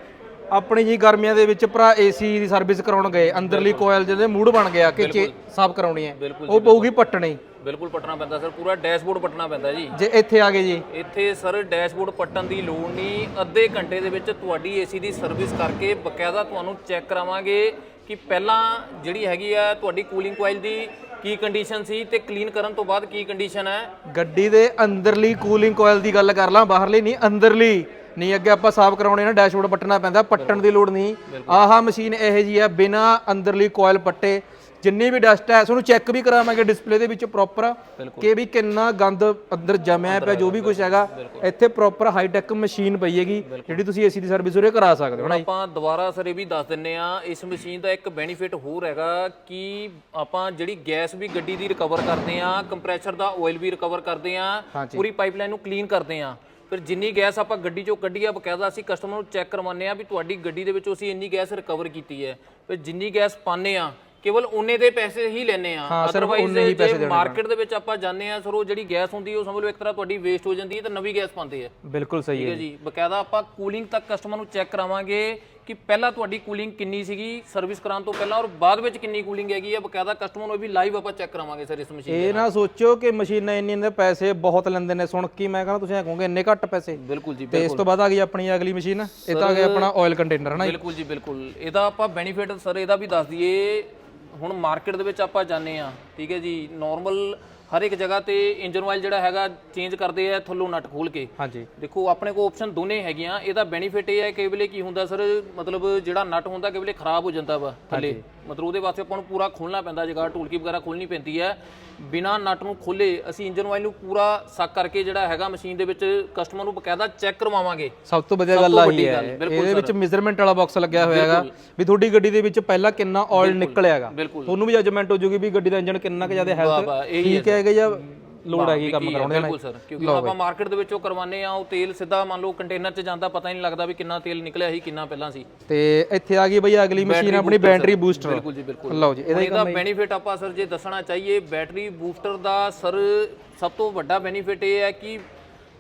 ਆਪਣੀ ਜੀ ਗਰਮੀਆਂ ਦੇ ਵਿੱਚ ਭਰਾ ਏਸੀ ਦੀ ਸਰਵਿਸ ਕਰਾਉਣ ਗਏ ਅੰਦਰਲੀ ਕੋਇਲ ਜਿਹਦੇ ਮੂਡ ਬਣ ਗਿਆ ਕਿ ਚੇ ਸਾਫ਼ ਕਰਾਉਣੀ ਹੈ। ਉਹ ਪਊਗੀ ਪੱਟਣੀ। ਬਿਲਕੁਲ ਪਟਣਾ ਪੈਂਦਾ ਸਰ ਪੂਰਾ ਡੈਸ਼ਬੋਰਡ ਪਟਣਾ ਪੈਂਦਾ ਜੀ। ਜੇ ਇੱਥੇ ਆ ਗਏ ਜੀ। ਇੱਥੇ ਸਰ ਡੈਸ਼ਬੋਰਡ ਪੱਟਣ ਦੀ ਲੋੜ ਨਹੀਂ ਅੱਧੇ ਘੰਟੇ ਦੇ ਵਿੱਚ ਤੁਹਾਡੀ ਏਸੀ ਦੀ ਸਰਵਿਸ ਕਰਕੇ ਬਕਾਇਦਾ ਤੁਹਾਨੂੰ ਚੈੱਕ ਕਰਾਵਾਂਗੇ ਕਿ ਪਹਿਲਾਂ ਜਿਹੜੀ ਹੈਗੀ ਆ ਤੁਹਾਡੀ ਕੂਲਿੰਗ ਕੋਇਲ ਦੀ ਕੀ ਕੰਡੀਸ਼ਨ ਸੀ ਤੇ ਕਲੀਨ ਕਰਨ ਤੋਂ ਬਾਅਦ ਕੀ ਕੰਡੀਸ਼ਨ ਹੈ। ਗੱਡੀ ਦੇ ਅੰਦਰਲੀ ਕੂਲਿੰਗ ਕੋਇਲ ਦੀ ਗੱਲ ਕਰ ਲਾਂ ਬਾਹਰਲੀ ਨਹੀਂ ਅੰਦਰਲੀ। ਨਹੀਂ ਅੱਗੇ ਆਪਾਂ ਸਾਫ਼ ਕਰਾਉਣੇ ਨਾ ਡੈਸ਼ਬੋਰਡ ਪੱਟਣਾ ਪੈਂਦਾ ਪੱਟਣ ਦੀ ਲੋੜ ਨਹੀਂ। ਆਹ ਮਸ਼ੀਨ ਇਹ ਜੀ ਹੈ ਬਿਨਾ ਅੰਦਰਲੀ ਕੋਇਲ ਪੱਟੇ ਜਿੰਨੀ ਵੀ ਡਸਟ ਹੈ ਤੁਹਾਨੂੰ ਚੈੱਕ ਵੀ ਕਰਾਵਾਂਗੇ ਡਿਸਪਲੇ ਦੇ ਵਿੱਚ ਪ੍ਰੋਪਰ ਕਿ ਵੀ ਕਿੰਨਾ ਗੰਦ ਅੰਦਰ ਜਮਿਆ ਪਿਆ ਜੋ ਵੀ ਕੁਝ ਹੈਗਾ ਇੱਥੇ ਪ੍ਰੋਪਰ ਹਾਈ ਟੈਕ ਮਸ਼ੀਨ ਪਈ ਹੈਗੀ ਜਿਹੜੀ ਤੁਸੀਂ ਏਸੀ ਦੀ ਸਰਵਿਸ ਉਰੇ ਕਰਾ ਸਕਦੇ ਹੋ। ਆਪਾਂ ਦੁਬਾਰਾ ਸਰ ਇਹ ਵੀ ਦੱਸ ਦਿੰਨੇ ਆ ਇਸ ਮਸ਼ੀਨ ਦਾ ਇੱਕ ਬੈਨੀਫਿਟ ਹੋਰ ਹੈਗਾ ਕਿ ਆਪਾਂ ਜਿਹੜੀ ਗੈਸ ਵੀ ਗੱਡੀ ਦੀ ਰਿਕਵਰ ਕਰਦੇ ਆ ਕੰਪਰੈਸਰ ਦਾ ਆਇਲ ਵੀ ਰਿਕਵਰ ਕਰਦੇ ਆ ਪੂਰੀ ਪਾਈਪਲਾਈਨ ਨੂੰ ਕਲੀਨ ਕਰਦੇ ਆ। ਫਿਰ ਜਿੰਨੀ ਗੈਸ ਆਪਾਂ ਗੱਡੀ ਚੋਂ ਕੱਢੀ ਆ ਬਕਾਇਦਾ ਅਸੀਂ ਕਸਟਮਰ ਨੂੰ ਚੈੱਕ ਕਰਵਾਉਂਦੇ ਆ ਵੀ ਤੁਹਾਡੀ ਗੱਡੀ ਦੇ ਵਿੱਚੋਂ ਅਸੀਂ ਇੰਨੀ ਗੈਸ ਰਿਕਵਰ ਕੀਤੀ ਹੈ। ਫਿਰ ਜਿੰਨੀ ਗੈਸ ਪਾਉਂਦੇ ਆ ਕੇਵਲ ਉਹਨੇ ਦੇ ਪੈਸੇ ਹੀ ਲੈਨੇ ਆ ਪੈਸੇ ਜੇ ਮਾਰਕੀਟ ਦੇ ਵਿੱਚ ਆਪਾਂ ਜਾਂਦੇ ਆ ਸਰ ਉਹ ਜਿਹੜੀ ਗੈਸ ਹੁੰਦੀ ਉਹ ਸਮਝ ਲਓ ਇੱਕ ਤਰ੍ਹਾਂ ਤੁਹਾਡੀ ਵੇਸਟ ਹੋ ਜਾਂਦੀ ਹੈ ਤੇ ਨਵੀਂ ਗੈਸ ਪਾਉਂਦੇ ਆ ਬਿਲਕੁਲ ਸਹੀ ਹੈ ਜੀ। ਬਕਾਇਦਾ ਆਪਾਂ ਕੂਲਿੰਗ ਤੱਕ ਕਸਟਮਰ ਨੂੰ ਚੈੱਕ ਕਰਾਵਾਂਗੇ ਕਿ ਪਹਿਲਾਂ ਤੁਹਾਡੀ ਕੂਲਿੰਗ ਕਿੰਨੀ ਸੀਗੀ ਸਰਵਿਸ ਕਰਾਉਣ ਤੋਂ ਪਹਿਲਾਂ ਔਰ ਬਾਅਦ ਵਿੱਚ ਕਿੰਨੀ ਕੂਲਿੰਗ ਹੈਗੀ ਹੈ ਬਕਾਇਦਾ ਕਸਟਮਰ ਨੂੰ ਵੀ ਲਾਈਵ ਆਪਾਂ ਚੈੱਕ ਕਰਾਵਾਂਗੇ ਸਰ ਇਸ ਮਸ਼ੀਨ ਇਹ ਨਾ ਸੋਚੋ ਕਿ ਮਸ਼ੀਨਾਂ ਇੰਨੀ ਇੰਨੇ ਪੈਸੇ ਬਹੁਤ ਲੈਂਦੇ ਨੇ। ਸੁਣ ਕੇ ਮੈਂ ਕਹਿੰਦਾ ਤੁਸੀਂ ਐ ਕਹੋਗੇ ਇੰਨੇ ਘੱਟ ਪੈਸੇ? ਬਿਲਕੁਲ ਜੀ ਤੇ ਇਸ ਤੋਂ ਬਾਅਦ ਆ ਗਈ ਆਪਣੀ ਅਗਲੀ ਮਸ਼ੀਨ ਇਹ ਤਾਂ ਆ ਗਿਆ ਆਪਣਾ ਆਇਲ ਕੰਟੇਨਰ ਹਨਾ। ਬਿਲਕੁਲ ਜੀ ਬਿਲਕੁਲ। ਇਹਦਾ ਆਪਾਂ ਬੈਨੀਫਿਟ ਸਰ ਇਹਦਾ ਵੀ ਦੱਸ ਦਈਏ ਹੁਣ ਮਾਰਕੀਟ ਦੇ ਵਿੱਚ ਆਪਾਂ ਜਾਂਦੇ ਆ ਠੀਕ ਹੈ ਜੀ ਨਾਰਮਲ ਹਰ ਇੱਕ ਜਗ੍ਹਾ ਤੇ ਇੰਜਨ ਆਇਲ ਜਿਹੜਾ ਹੈਗਾ ਚੇਂਜ ਕਰਦੇ ਆ ਥੱਲੋਂ ਨਟ ਖੋਲ ਕੇ। ਹਾਂਜੀ। ਦੇਖੋ ਆਪਣੇ ਕੋਲ ਆਪਸ਼ਨ ਦੋਨੇ ਹੈਗੀਆਂ ਇਹਦਾ ਬੈਨੀਫਿਟ ਇਹ ਹੈ ਕਿ ਵੇਲੇ ਕੀ ਹੁੰਦਾ ਸਰ ਮਤਲਬ ਜਿਹੜਾ ਨਟ ਹੁੰਦਾ ਕਿ ਵੇਲੇ ਖਰਾਬ ਹੋ ਜਾਂਦਾ ਵਾ ਥੱਲੇ। ਮਤਲਬ ਉਹਦੇ ਵਾਸਤੇ ਆਪਾਂ ਨੂੰ ਪੂਰਾ ਖੋਲਣਾ ਪੈਂਦਾ ਜਗ੍ਹਾ ਟੂਲਕੀ ਵਗੈਰਾ ਖੋਲਣੀ ਪੈਂਦੀ ਹੈ। ਬਿਨਾ ਨਟ ਨੂੰ ਖੋਲੇ ਅਸੀਂ ਇੰਜਨ ਆਇਲ ਨੂੰ ਪੂਰਾ ਸਕ ਕਰਕੇ ਜਿਹੜਾ ਹੈਗਾ ਮਸ਼ੀਨ ਦੇ ਵਿੱਚ ਕਸਟਮਰ ਨੂੰ ਬਕਾਇਦਾ ਚੈੱਕ ਕਰਵਾਵਾਂਗੇ। ਸਭ ਤੋਂ ਵਧੀਆ ਗੱਲ ਆਹੀ ਹੈ। ਇਹਦੇ ਵਿੱਚ ਮੈਜ਼ਰਮੈਂਟ ਵਾਲਾ ਬਾਕਸ ਲੱਗਿਆ ਹੋਇਆ ਹੈਗਾ ਵੀ ਤੁਹਾਡੀ ਗੱਡੀ ਦੇ ਵਿੱਚ ਪਹਿਲਾਂ ਕਿੰਨਾ ਆਇਲ ਨਿਕਲਿਆ ਹੈਗਾ। ਬਿਲਕੁਲ। ਤੁਹਾਨੂੰ ਵੀ ਜਜਮੈਂਟ ਹੋ ਜੂਗੀ ਵੀ ਗੱਡੀ ਦਾ ਇੰਜਨ ਕਿੰਨਾ ਕੁ ਜ਼ਿਆਦਾ ਹੈਲਥ ਠੀਕ ਹੈਗਾ ਜਾਂ ਲੋਡ ਹੈਗੀ ਕੰਮ ਕਰਾਉਣ ਦੇ ਬਿਲਕੁਲ ਸਰ ਕਿਉਂਕਿ ਆਪਾਂ ਮਾਰਕੀਟ ਦੇ ਵਿੱਚੋਂ ਕਰਵਾਉਂਦੇ ਆ ਉਹ ਤੇਲ ਸਿੱਧਾ ਮੰਨ ਲਓ ਕੰਟੇਨਰ 'ਚ ਜਾਂਦਾ ਪਤਾ ਹੀ ਨਹੀਂ ਲੱਗਦਾ ਵੀ ਕਿੰਨਾ ਤੇਲ ਨਿਕਲਿਆ ਸੀ ਕਿੰਨਾ ਪਹਿਲਾਂ ਸੀ। ਤੇ ਇੱਥੇ ਆ ਗਈ ਬਈ ਅਗਲੀ ਮਸ਼ੀਨ ਆਪਣੀ ਬੈਟਰੀ ਬੂਸਟਰ ਬਿਲਕੁਲ ਜੀ ਬਿਲਕੁਲ। ਲਓ ਜੀ ਇਹਦਾ ਬੈਨੀਫਿਟ ਆਪਾਂ ਸਰ ਜੇ ਦੱਸਣਾ ਚਾਹੀਏ ਬੈਟਰੀ ਬੂਸਟਰ ਦਾ ਸਰ ਸਭ ਤੋਂ ਵੱਡਾ ਬੈਨੀਫਿਟ ਇਹ ਹੈ ਕਿ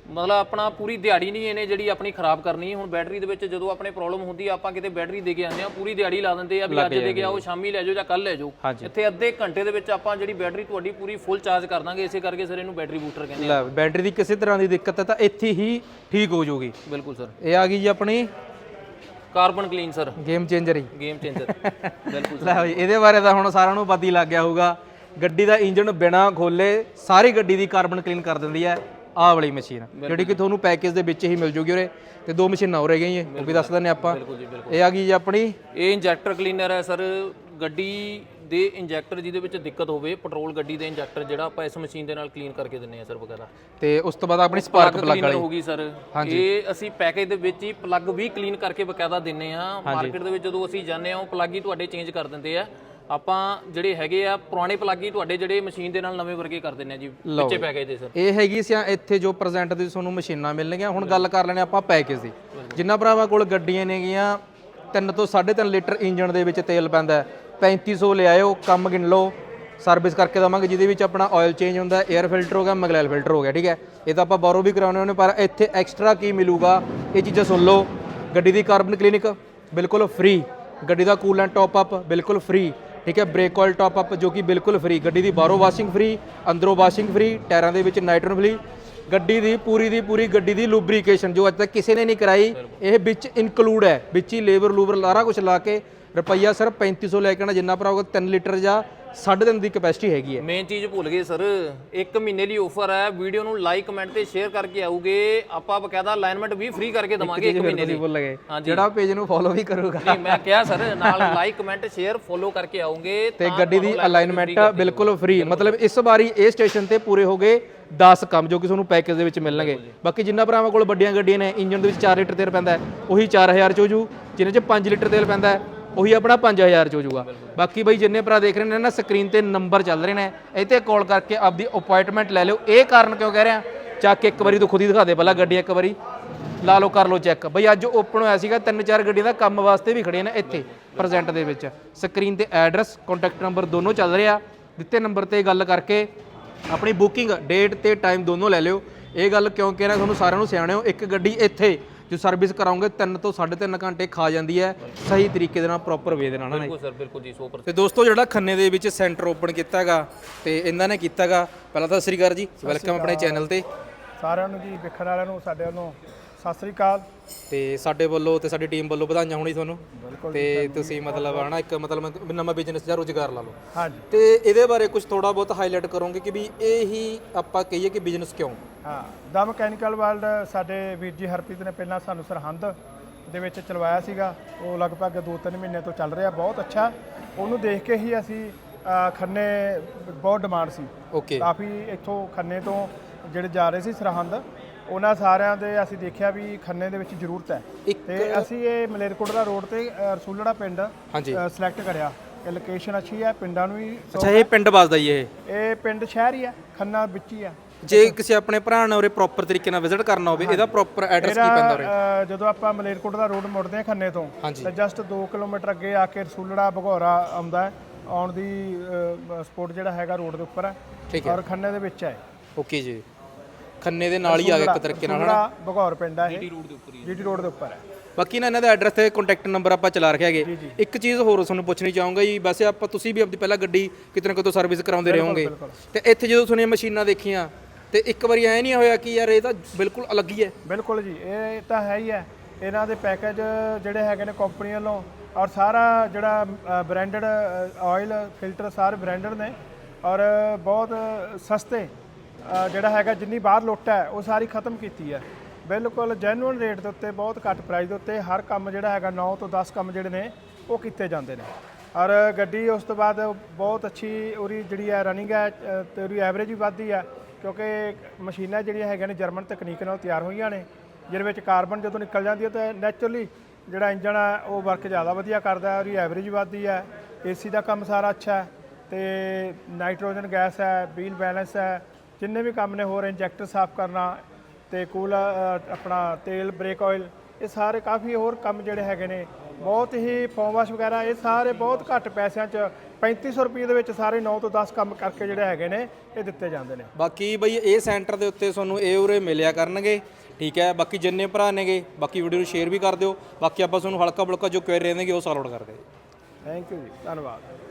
ਮਤਲਬ ਆਪਣਾ ਪੂਰੀ ਦਿਹਾੜੀ ਨਹੀਂ ਇਹਨੇ ਜਿਹੜੀ ਆਪਣੀ ਖਰਾਬ ਕਰਨੀ ਹੁਣ ਬੈਟਰੀ ਦੇ ਵਿੱਚ ਜਦੋਂ ਆਪਣੇ ਪ੍ਰੋਬਲਮ ਹੁੰਦੀ ਆ ਆਪਾਂ ਕਿਤੇ ਬੈਟਰੀ ਦੇ ਕੇ ਆਉਂਦੇ ਆ ਪੂਰੀ ਦਿਹਾੜੀ ਲਾ ਦਿੰਦੇ ਆ ਵੀ ਅੱਜ ਦੇ ਕੇ ਆਓ ਸ਼ਾਮੀ ਲੈ ਜਾਓ ਜਾਂ ਕੱਲ ਲੈ ਜਾਓ। ਇੱਥੇ ਅੱਧੇ ਘੰਟੇ ਦੇ ਵਿੱਚ ਆਪਾਂ ਜਿਹੜੀ ਬੈਟਰੀ ਤੁਹਾਡੀ ਪੂਰੀ ਫੁੱਲ ਚਾਰਜ ਕਰ ਦਾਂਗੇ ਇਸੇ ਕਰਕੇ ਸਰ ਇਹਨੂੰ ਬੈਟਰੀ ਬੂਸਟਰ ਕਹਿੰਦੇ ਆ। ਬੈਟਰੀ ਦੀ ਕਿਸੇ ਤਰ੍ਹਾਂ ਦੀ ਦਿੱਕਤ ਹੈ ਤਾਂ ਇੱਥੇ ਹੀ ਠੀਕ ਹੋ ਜਾਊਗੀ। ਬਿਲਕੁਲ ਸਰ। ਇਹ ਆ ਗਈ ਜੀ ਆਪਣੀ carbon clean sir game changer ਹੀ। ਗੇਮ ਚੇਂਜਰ ਬਿਲਕੁਲ ਲੈ ਇਹਦੇ ਬਾਰੇ ਤਾਂ ਹੁਣ ਸਾਰਿਆਂ ਨੂੰ ਪਤਾ ਹੀ ਲੱਗ ਗਿਆ ਹੋਊਗਾ। ਗੱਡੀ ਦਾ ਇੰਜਨ ਬਿਨਾ ਖੋਲੇ ਸਾਰੀ ਗੱਡੀ ਦੀ ਕਾਰਬਨ ਕਲੀਨ ਕਰ ਦਿੰਦੀ ਹੈ। ਆਹ ਵਾਲੀ ਮਸ਼ੀਨ। ਜਿਹੜੀ ਕਿ ਤੁਹਾਨੂੰ ਪੈਕੇਜ ਦੇ ਵਿੱਚ ਹੀ ਮਿਲ ਜੂਗੀ ਉਰੇ। ਤੇ ਦੋ ਮਸ਼ੀਨਾਂ ਹੈਗੀਆਂ ਜੀ ਉਹ ਵੀ ਦੱਸ ਦਿੰਦੇ ਆਪਾਂ। ਇਹ ਆ ਗਈ ਜੀ ਆਪਣੀ। ਇਹ ਇੰਜੈਕਟਰ ਕਲੀਨਰ ਹੈ ਸਰ। ਗੱਡੀ ਦੇ ਇੰਜੈਕਟਰ ਜਿਹਦੇ ਵਿੱਚ ਦਿੱਕਤ ਹੋਵੇ ਪੈਟਰੋਲ ਗੱਡੀ ਦੇ ਇੰਜੈਕਟਰ ਜਿਹੜਾ ਆਪਾਂ ਇਸ ਮਸ਼ੀਨ ਦੇ ਨਾਲ ਕਲੀਨ ਕਰਕੇ ਦਿੰਨੇ ਆ ਸਰ ਵਗੈਰਾ। ਤੇ ਉਸ ਤੋਂ ਬਾਅਦ ਆਪਣੀ ਸਪਾਰਕ ਪਲੱਗ ਵਾਲੀ। ਹੋਗੀ ਸਰ। ਇਹ ਅਸੀਂ ਪੈਕੇਜ ਦੇ ਵਿੱਚ ਹੀ ਪਲੱਗ ਵੀ ਕਲੀਨ ਕਰਕੇ ਬਕਾਇਦਾ ਦਿੰਨੇ ਆ ਮਾਰਕੀਟ ਦੇ ਵਿੱਚ ਜਦੋਂ ਅਸੀਂ ਜਾਂਦੇ ਆ ਉਹ ਪਲੱਗ ਹੀ ਤੁਹਾਡੇ ਚੇਂਜ ਕਰ ਦਿੰਦੇ ਆ। ਆਪਾਂ ਜਿਹੜੇ ਹੈਗੇ ਆ ਪੁਰਾਣੇ ਪਲੱਗ ਹੀ ਤੁਹਾਡੇ ਜਿਹੜੇ ਮਸ਼ੀਨ ਦੇ ਨਾਲ ਨਵੇਂ ਵਰਗੇ ਕਰ ਦਿੰਨੇ ਆ ਜੀ ਵਿੱਚੇ ਪੈਕੇਜ ਦੇ ਸਰ ਇਹ ਹੈਗੀ ਸੀ ਇੱਥੇ ਜੋ ਪ੍ਰੈਜ਼ੈਂਟ ਦੀ ਤੁਹਾਨੂੰ ਮਸ਼ੀਨਾਂ ਮਿਲਣਗੀਆਂ ਹੁਣ ਗੱਲ ਕਰ ਲੈਣੇ ਆਪਾਂ ਪੈਕੇਜ ਦੀ। ਜਿੰਨਾ ਭਰਾਵਾਂ ਕੋਲ ਗੱਡੀਆਂ ਨੇਗੀਆਂ 3 ਤੋਂ 3.5 ਲੀਟਰ ਇੰਜਨ ਦੇ ਵਿੱਚ ਤੇਲ ਪੈਂਦਾ ਹੈ, 3500 ਲਿਆਇਓ ਕੰਮ ਗਿਣ ਲਓ। ਸਰਵਿਸ ਕਰਕੇ ਦਵਾਂਗੇ ਜਿਹਦੇ ਵਿੱਚ ਆਪਣਾ ਆਇਲ ਚੇਂਜ ਹੁੰਦਾ 에ਅਰ ਫਿਲਟਰ ਹੋ ਗਿਆ ਮਗਲੈਲ ਫਿਲਟਰ ਹੋ ਗਿਆ ਠੀਕ ਹੈ? ਇਹ ਤਾਂ ਆਪਾਂ ਬਾਹਰੋਂ ਵੀ ਕਰਾਉਣੇ ਹੁੰਦੇ ਪਰ ਇੱਥੇ ਐਕਸਟਰਾ ਕੀ ਮਿਲੂਗਾ? ਇਹ ਚੀਜ਼ਾਂ ਸੁਣ ਲਓ। ਗੱਡੀ ਦੀ ਕਾਰਬਨ ਕਲੀਨਿਕ ਬਿਲਕੁਲ ਫ੍ਰੀ ਗੱਡੀ ਦਾ ਕੂਲੈਂਟ ਟੌਪ ਅਪ ਬਿਲਕੁਲ ਫ੍ਰੀ ਠੀਕ ਹੈ ਬ੍ਰੇਕ ਆਇਲ ਟੌਪ ਅਪ ਜੋ ਕਿ ਬਿਲਕੁਲ ਫ੍ਰੀ ਗੱਡੀ ਦੀ ਬਾਹਰੋਂ ਵਾਸ਼ਿੰਗ ਫ੍ਰੀ ਅੰਦਰੋਂ ਵਾਸ਼ਿੰਗ ਫ੍ਰੀ ਟਾਇਰਾਂ ਦੇ ਵਿੱਚ ਨਾਈਟ੍ਰੋਨ ਫ੍ਰੀ ਗੱਡੀ ਦੀ ਪੂਰੀ ਦੀ ਪੂਰੀ ਗੱਡੀ ਦੀ ਲੁਬਰੀਕੇਸ਼ਨ ਜੋ ਅੱਜ ਤੱਕ ਕਿਸੇ ਨੇ ਨਹੀਂ ਕਰਾਈ, ਇਹ ਵਿੱਚ ਇਨਕਲੂਡ ਹੈ, ਵਿੱਚ ਹੀ ਲੇਬਰ ਲੂਬਰ ਸਾਰਾ ਕੁਝ ਲਾ ਕੇ, ਰੁਪਈਆ ਸਿਰਫ 3500 ਲੈ ਕੇ ਆਣਾ ਜਿੰਨਾ ਭਰਾ ਭਰਾਓਗੇ 3 ਲੀਟਰ ਜਾਂ 3.5 ਦੀ ਕਪੈਸਿਟੀ ਹੈਗੀ ਹੈ। ਮੇਨ ਚੀਜ਼ ਭੁੱਲ ਗਏ ਸਰ ਇੱਕ ਮਹੀਨੇ ਲਈ ਆਫਰ ਹੈ। ਵੀਡੀਓ ਨੂੰ ਲਾਈਕ ਕਮੈਂਟ ਤੇ ਸ਼ੇਅਰ ਕਰਕੇ ਆਉਗੇ ਆਪਾਂ ਬਕਾਇਦਾ ਅਲਾਈਨਮੈਂਟ ਵੀ ਫ੍ਰੀ ਕਰਕੇ ਦਵਾਂਗੇ ਇੱਕ ਮਹੀਨੇ ਲਈ। ਭੁੱਲ ਗਏ। ਹਾਂਜੀ। ਜਿਹੜਾ ਪੇਜ ਨੂੰ ਫੋਲੋ ਵੀ ਕਰੂਗਾ। ਨਹੀਂ ਮੈਂ ਕਿਹਾ ਸਰ ਨਾਲ ਲਾਈਕ ਕਮੈਂਟ ਸ਼ੇਅਰ ਫੋਲੋ ਕਰਕੇ ਆਉਂਗੇ ਤੇ ਗੱਡੀ ਦੀ ਅਲਾਈਨਮੈਂਟ ਬਿਲਕੁਲ ਫ੍ਰੀ ਮਤਲਬ ਇਸ ਵਾਰੀ ਇਹ ਸਟੇਸ਼ਨ ਤੇ ਪੂਰੇ ਹੋ ਗਏ 10 ਕੰਮ ਜੋ ਕਿ ਤੁਹਾਨੂੰ ਪੈਕੇਜ ਦੇ ਵਿੱਚ ਮਿਲਣਗੇ। ਬਾਕੀ ਜਿੰਨਾ ਭਰਾਵਾਂ ਕੋਲ ਵੱਡੀਆਂ ਗੱਡੀਆਂ ਨੇ ਇੰਜਨ ਦੇ ਵਿੱਚ 4 ਲੀਟਰ ਤੇਲ ਪੈਂਦਾ ਉਹੀ 4000 ਚ ਹੋ ਜੂ। ਜਿਨ੍ਹਾਂ ਚ 5 ਲੀਟਰ ਤੇਲ ਪੈਂਦਾ ਹੈ ਉਹੀ ਆਪਣਾ 5000 ਚ ਹੋ ਜੂਗਾ ਬਾਕੀ ਬਈ ਜਿੰਨੇ ਭਰਾ ਦੇਖ ਰਹੇ ਨੇ ਨਾ ਸਕਰੀਨ ਤੇ ਨੰਬਰ ਚੱਲ ਰਹੇ ਨੇ। ਇਹ ਤੇ ਕਾਲ ਕਰਕੇ ਆਪਦੀ ਅਪਾਇੰਟਮੈਂਟ ਲੈ ਲਿਓ। ਇਹ ਕਾਰਨ ਕਿਉਂ ਕਹਿ ਰਿਹਾ? ਚੱਕ ਇੱਕ ਵਾਰੀ ਤੂੰ ਖੁਦ ਹੀ ਦਿਖਾ ਦੇ, ਪਹਿਲਾਂ ਗੱਡੀ ਇੱਕ ਵਾਰੀ। ਲਾ ਲਓ, ਕਰ ਲਓ ਚੈੱਕ ਬਈ ਅੱਜ ਓਪਨ ਹੋਇਆ ਸੀਗਾ, ਤਿੰਨ ਚਾਰ ਗੱਡੀਆਂ ਦਾ ਕੰਮ ਵਾਸਤੇ ਵੀ ਖੜੀਆਂ ਨੇ ਇੱਥੇ ਪ੍ਰੈਜ਼ੈਂਟ ਦੇ ਵਿੱਚ। ਸਕਰੀਨ ਤੇ ਐਡਰੈਸ ਕੰਟੈਕਟ ਨੰਬਰ ਦੋਨੋਂ ਚੱਲ ਰਿਹਾ। ਦਿੱਤੇ ਨੰਬਰ ਤੇ ਗੱਲ ਕਰਕੇ ਆਪਣੀ ਬੁਕਿੰਗ ਡੇਟ ਤੇ ਟਾਈਮ ਦੋਨੋਂ ਲੈ ਲਿਓ। ਇਹ ਗੱਲ ਕਿਉਂ ਕਹਿ ਰਿਹਾ? ਤੁਹਾਨੂੰ ਸਾਰਿਆਂ ਨੂੰ ਸਿਆਣਿਓ ਇੱਕ ਗੱਡੀ ਇੱਥੇ ਜੋ ਸਰਵਿਸ ਕਰਾਉਂਗੇ 3 ਤੋਂ 3.5 ਘੰਟੇ ਖਾ ਜਾਂਦੀ ਹੈ। ਸਹੀ ਤਰੀਕੇ ਦੇ ਨਾਲ ਪ੍ਰੋਪਰ ਵੇ ਦੇ ਨਾਲ ਨਾ ਬਿਲਕੁਲ ਸਰ ਬਿਲਕੁਲ ਜੀ 100% ਤੇ ਦੋਸਤੋ ਜਿਹੜਾ ਖੰਨੇ ਦੇ ਵਿੱਚ ਸੈਂਟਰ ਓਪਨ ਕੀਤਾ ਹੈਗਾ ਤੇ ਇਹਨਾਂ ਨੇ ਕੀਤਾ ਹੈਗਾ ਪਹਿਲਾਂ ਤਾਂ ਸਤਿ ਸ੍ਰੀ ਅਕਾਲ ਜੀ ਵੈਲਕਮ ਆਪਣੇ ਚੈਨਲ ਤੇ। ਸਾਰਿਆਂ ਨੂੰ ਜੀ ਵੇਖਣ ਵਾਲਿਆਂ ਨੂੰ ਸਾਡੇ ਵੱਲੋਂ ਸਤਿ ਸ੍ਰੀ ਅਕਾਲ। ਤੇ ਸਾਡੇ ਵੱਲੋਂ ਤੇ ਸਾਡੀ ਟੀਮ ਵੱਲੋਂ ਵਧਾਈਆਂ ਹੋਣੀ ਤੁਹਾਨੂੰ। ਤੇ ਤੁਸੀਂ ਮਤਲਬ ਹਨਾ ਇੱਕ ਮਤਲਬ ਨਵਾਂ ਬਿਜ਼ਨਸ ਜਾਂ ਰੋਜ਼ਗਾਰ ਲਾ ਲਓ। ਹਾਂਜੀ। ਤੇ ਇਹਦੇ ਬਾਰੇ ਕੁਝ ਥੋੜਾ ਬਹੁਤ ਹਾਈਲਾਈਟ ਕਰੋਗੇ ਕਿ ਵੀ ਇਹ ਹੀ ਆਪਾਂ ਕਹੀਏ ਕਿ ਬਿਜ਼ਨਸ ਕਿਉਂ? ਹਾਂ ਦਾ ਮਕੈਨੀਕਲ ਵਰਲਡ ਸਾਡੇ ਵੀਰ ਜੀ ਹਰਪ੍ਰੀਤ ਨੇ ਪਹਿਲਾਂ ਸਾਨੂੰ ਸਰਹੰਦ ਦੇ ਵਿੱਚ ਚਲਵਾਇਆ ਸੀਗਾ। ਉਹ ਲਗਭਗ 2-3 ਮਹੀਨੇ ਤੋਂ ਚੱਲ ਰਿਹਾ ਬਹੁਤ ਅੱਛਾ। ਉਹਨੂੰ ਦੇਖ ਕੇ ਹੀ ਅਸੀਂ ਖੰਨੇ ਬਹੁਤ ਡਿਮਾਂਡ ਸੀ। ਓਕੇ ਕਾਫੀ ਇੱਥੋਂ ਖੰਨੇ ਤੋਂ ਜਿਹੜੇ ਜਾ ਰਹੇ ਸੀ ਸਰਹੰਦ ਉਹਨਾਂ ਸਾਰਿਆਂ ਦੇ ਅਸੀਂ ਦੇਖਿਆ ਵੀ ਖੰਨੇ ਦੇ ਵਿੱਚ ਜ਼ਰੂਰਤ ਹੈ। ਇੱਕ- ਤੇ ਅਸੀਂ ਇਹ ਮਲੇਰਕੋਟਲਾ ਰੋਡ ਤੇ ਅ, ਰਸੂਲੜਾ ਪਿੰਡ ਹਾਂਜੀ। ਸਿਲੈਕਟ ਕਰਿਆ। ਇਹ ਲੋਕੇਸ਼ਨ ਅੱਛੀ ਹੈ ਪਿੰਡਾਂ ਨੂੰ ਵੀ ਅੱਛਾ ਇਹ ਪਿੰਡ ਵੱਸਦਾ ਹੀ ਇਹ? ਇਹ ਪਿੰਡ ਸ਼ਹਿਰ ਹੀ ਹੈ ਖੰਨਾ ਵਿੱਚ ਹੀ ਹੈ। ਜੇ ਕਿਸੇ ਆਪਣੇ ਭਰਾ ਨੇ ਉਰੇ ਪ੍ਰੋਪਰ ਤਰੀਕੇ ਨਾਲ ਵਿਜ਼ਿਟ ਕਰਨਾ ਹੋਵੇ ਇਹਦਾ ਪ੍ਰੋਪਰ ਐਡਰੈਸ ਕੀ ਪੈਂਦਾ ਉਰੇ? ਅ, ਜਦੋਂ ਆਪਾਂ ਮਲੇਰਕੋਟਲਾ ਰੋਡ ਮੁੜਦੇ ਹਾਂ ਖੰਨੇ ਤੋਂ ਹਾਂਜੀ। ਤਾਂ ਜਸਟ 2 ਕਿਲੋਮੀਟਰ ਅੱਗੇ ਆ ਕੇ ਰਸੂਲੜਾ ਭਗੌਰਾ ਆਉਂਦਾ ਹੈ। ਆਉਣ ਦੀ ਸਪੋਰਟ ਜਿਹੜਾ ਹੈਗਾ ਰੋਡ ਦੇ ਉੱਪਰ ਹੈ ਠੀਕ ਹੈ। ਔਰ ਖੰਨੇ ਦੇ ਵਿੱਚ ਹੈ। ਓਕੇ ਜੀ। ਖੰਨੇ ਦੇ ਨਾਲ ਹੀ ਆ ਗਿਆ ਇੱਕ ਤਰੀਕੇ ਨਾਲ ਹਨਾ? ਭਗੌਰ ਪਿੰਡ ਹੈ ਇਹ। ਰੋਡ ਦੇ ਉੱਪਰ ਹੀ ਜੀਟੀ ਰੋਡ ਦੇ ਉੱਪਰ ਹੈ। ਬਾਕੀ ਨਾ ਇਹਨਾਂ ਦਾ ਐਡਰੈਸ ਤੇ ਕੰਟੈਕਟ ਨੰਬਰ ਆਪਾਂ ਚਲਾ ਰੱਖਿਆ ਹੈਗੇ। ਇੱਕ ਚੀਜ਼ ਹੋਰ ਤੁਹਾਨੂੰ ਪੁੱਛਣੀ ਚਾਹੂੰਗਾ ਜੀ ਵੈਸੇ ਆਪਾਂ ਤੁਸੀਂ ਵੀ ਆਪਣੀ ਪਹਿਲਾਂ ਗੱਡੀ ਕਿਤੇ ਨਾ ਕਿਤੇ ਸਰਵਿਸ ਕਰਾਉਂਦੇ ਰਹੋਗੇ। ਤੇ ਇੱਥੇ ਜਦੋਂ ਤੁਹਾਨੂੰ ਮਸ਼ੀਨਾਂ ਦੇਖੀਆਂ ਤੇ ਇੱਕ ਵਾਰੀ ਐ ਨਹੀਂ ਹੋਇਆ ਕਿ ਯਾਰ ਇਹ ਤਾਂ ਬਿਲਕੁਲ ਅਲੱਗ ਹੀ ਹੈ। ਬਿਲਕੁਲ ਜੀ ਇਹ ਤਾਂ ਹੈ ਹੀ ਹੈ। ਇਹਨਾਂ ਦੇ ਪੈਕੇਜ ਜਿਹੜੇ ਹੈਗੇ ਨੇ ਕੰਪਨੀ ਵੱਲੋਂ ਔਰ ਸਾਰਾ ਜਿਹੜਾ ਬ੍ਰਾਂਡਡ ਆਇਲ ਫਿਲਟਰ ਸਾਰੇ ਬ੍ਰਾਂਡਡ ਨੇ। ਔਰ ਬਹੁਤ ਸਸਤੇ ਜਿਹੜਾ ਹੈਗਾ ਜਿੰਨੀ ਬਾਹਰ ਲੁੱਟ ਹੈ ਉਹ ਸਾਰੀ ਖਤਮ ਕੀਤੀ ਹੈ। ਬਿਲਕੁਲ ਜੈਨੂਅਲ ਰੇਟ ਦੇ ਉੱਤੇ ਬਹੁਤ ਘੱਟ ਪ੍ਰਾਈਸ ਦੇ ਉੱਤੇ ਹਰ ਕੰਮ ਜਿਹੜਾ ਹੈਗਾ 9 ਤੋਂ 10 ਕੰਮ ਜਿਹੜੇ ਨੇ ਉਹ ਕੀਤੇ ਜਾਂਦੇ ਨੇ। ਔਰ ਗੱਡੀ ਉਸ ਤੋਂ ਬਾਅਦ ਬਹੁਤ ਅੱਛੀ ਉਹਦੀ ਜਿਹੜੀ ਹੈ ਰਨਿੰਗ ਹੈ ਅ, ਤੇ ਉਹਦੀ ਐਵਰੇਜ ਵੀ ਵੱਧਦੀ ਹੈ ਕਿਉਂਕਿ ਮਸ਼ੀਨਾਂ ਜਿਹੜੀਆਂ ਹੈਗੀਆਂ ਨੇ ਜਰਮਨ ਤਕਨੀਕ ਨਾਲ ਤਿਆਰ ਹੋਈਆਂ ਨੇ ਜਿਹਦੇ ਵਿੱਚ ਕਾਰਬਨ ਜਦੋਂ ਨਿਕਲ ਜਾਂਦੀ ਹੈ ਤਾਂ ਨੈਚੁਰਲੀ ਜਿਹੜਾ ਇੰਜਨ ਹੈ ਉਹ ਵਰਕ ਜ਼ਿਆਦਾ ਵਧੀਆ ਕਰਦਾ ਹੈ ਉਹਦੀ ਐਵਰੇਜ ਵੱਧਦੀ ਹੈ ਏਸੀ ਦਾ ਕੰਮ ਸਾਰਾ ਅੱਛਾ ਹੈ ਤੇ ਨਾਈਟ੍ਰੋਜਨ ਗੈਸ ਹੈ ਵੀਲ ਬੈਲੈਂਸ ਹੈ ਜਿੰਨੇ ਵੀ ਕੰਮ ਨੇ ਹੋਰ ਇੰਜੈਕਟਰ ਸਾਫ਼ ਕਰਨਾ ਤੇ ਕੂਲ ਆਪਣਾ ਤੇਲ ਬ੍ਰੇਕ ਆਇਲ ਇਹ ਸਾਰੇ ਕਾਫੀ ਹੋਰ ਕੰਮ ਜਿਹੜੇ ਹੈਗੇ ਨੇ। ਬਹੁਤ ਹੀ ਫੋਮ ਵਾਸ਼ ਵਗੈਰਾ ਇਹ ਸਾਰੇ ਬਹੁਤ ਘੱਟ ਪੈਸਿਆਂ 'ਚ 3500 ਰੁਪਏ ਦੇ ਵਿੱਚ ਸਾਰੇ 9 ਤੋਂ 10 ਕੰਮ ਕਰਕੇ ਜਿਹੜੇ ਹੈਗੇ ਨੇ ਇਹ ਦਿੱਤੇ ਜਾਂਦੇ ਨੇ। ਬਾਕੀ ਬਈ ਇਹ ਸੈਂਟਰ ਦੇ ਉੱਤੇ ਤੁਹਾਨੂੰ ਇਹ ਉਰੇ ਮਿਲਿਆ ਕਰਨਗੇ ਠੀਕ ਹੈ? ਬਾਕੀ ਜਿੰਨੇ ਭਰਾ ਨੇਗੇ ਬਾਕੀ ਵੀਡੀਓ ਨੂੰ ਸ਼ੇਅਰ ਵੀ ਕਰ ਦਿਓ। ਬਾਕੀ ਆਪਾਂ ਤੁਹਾਨੂੰ ਹਲਕਾ ਬੁਲਕਾ ਜੋ ਕੁਐਰੀ ਰਹਿੰਦੇਗੇ ਉਹ ਸੌਲਵ ਕਰ ਦਿਓ। ਥੈਂਕ ਯੂ ਜੀ ਧੰਨਵਾਦ।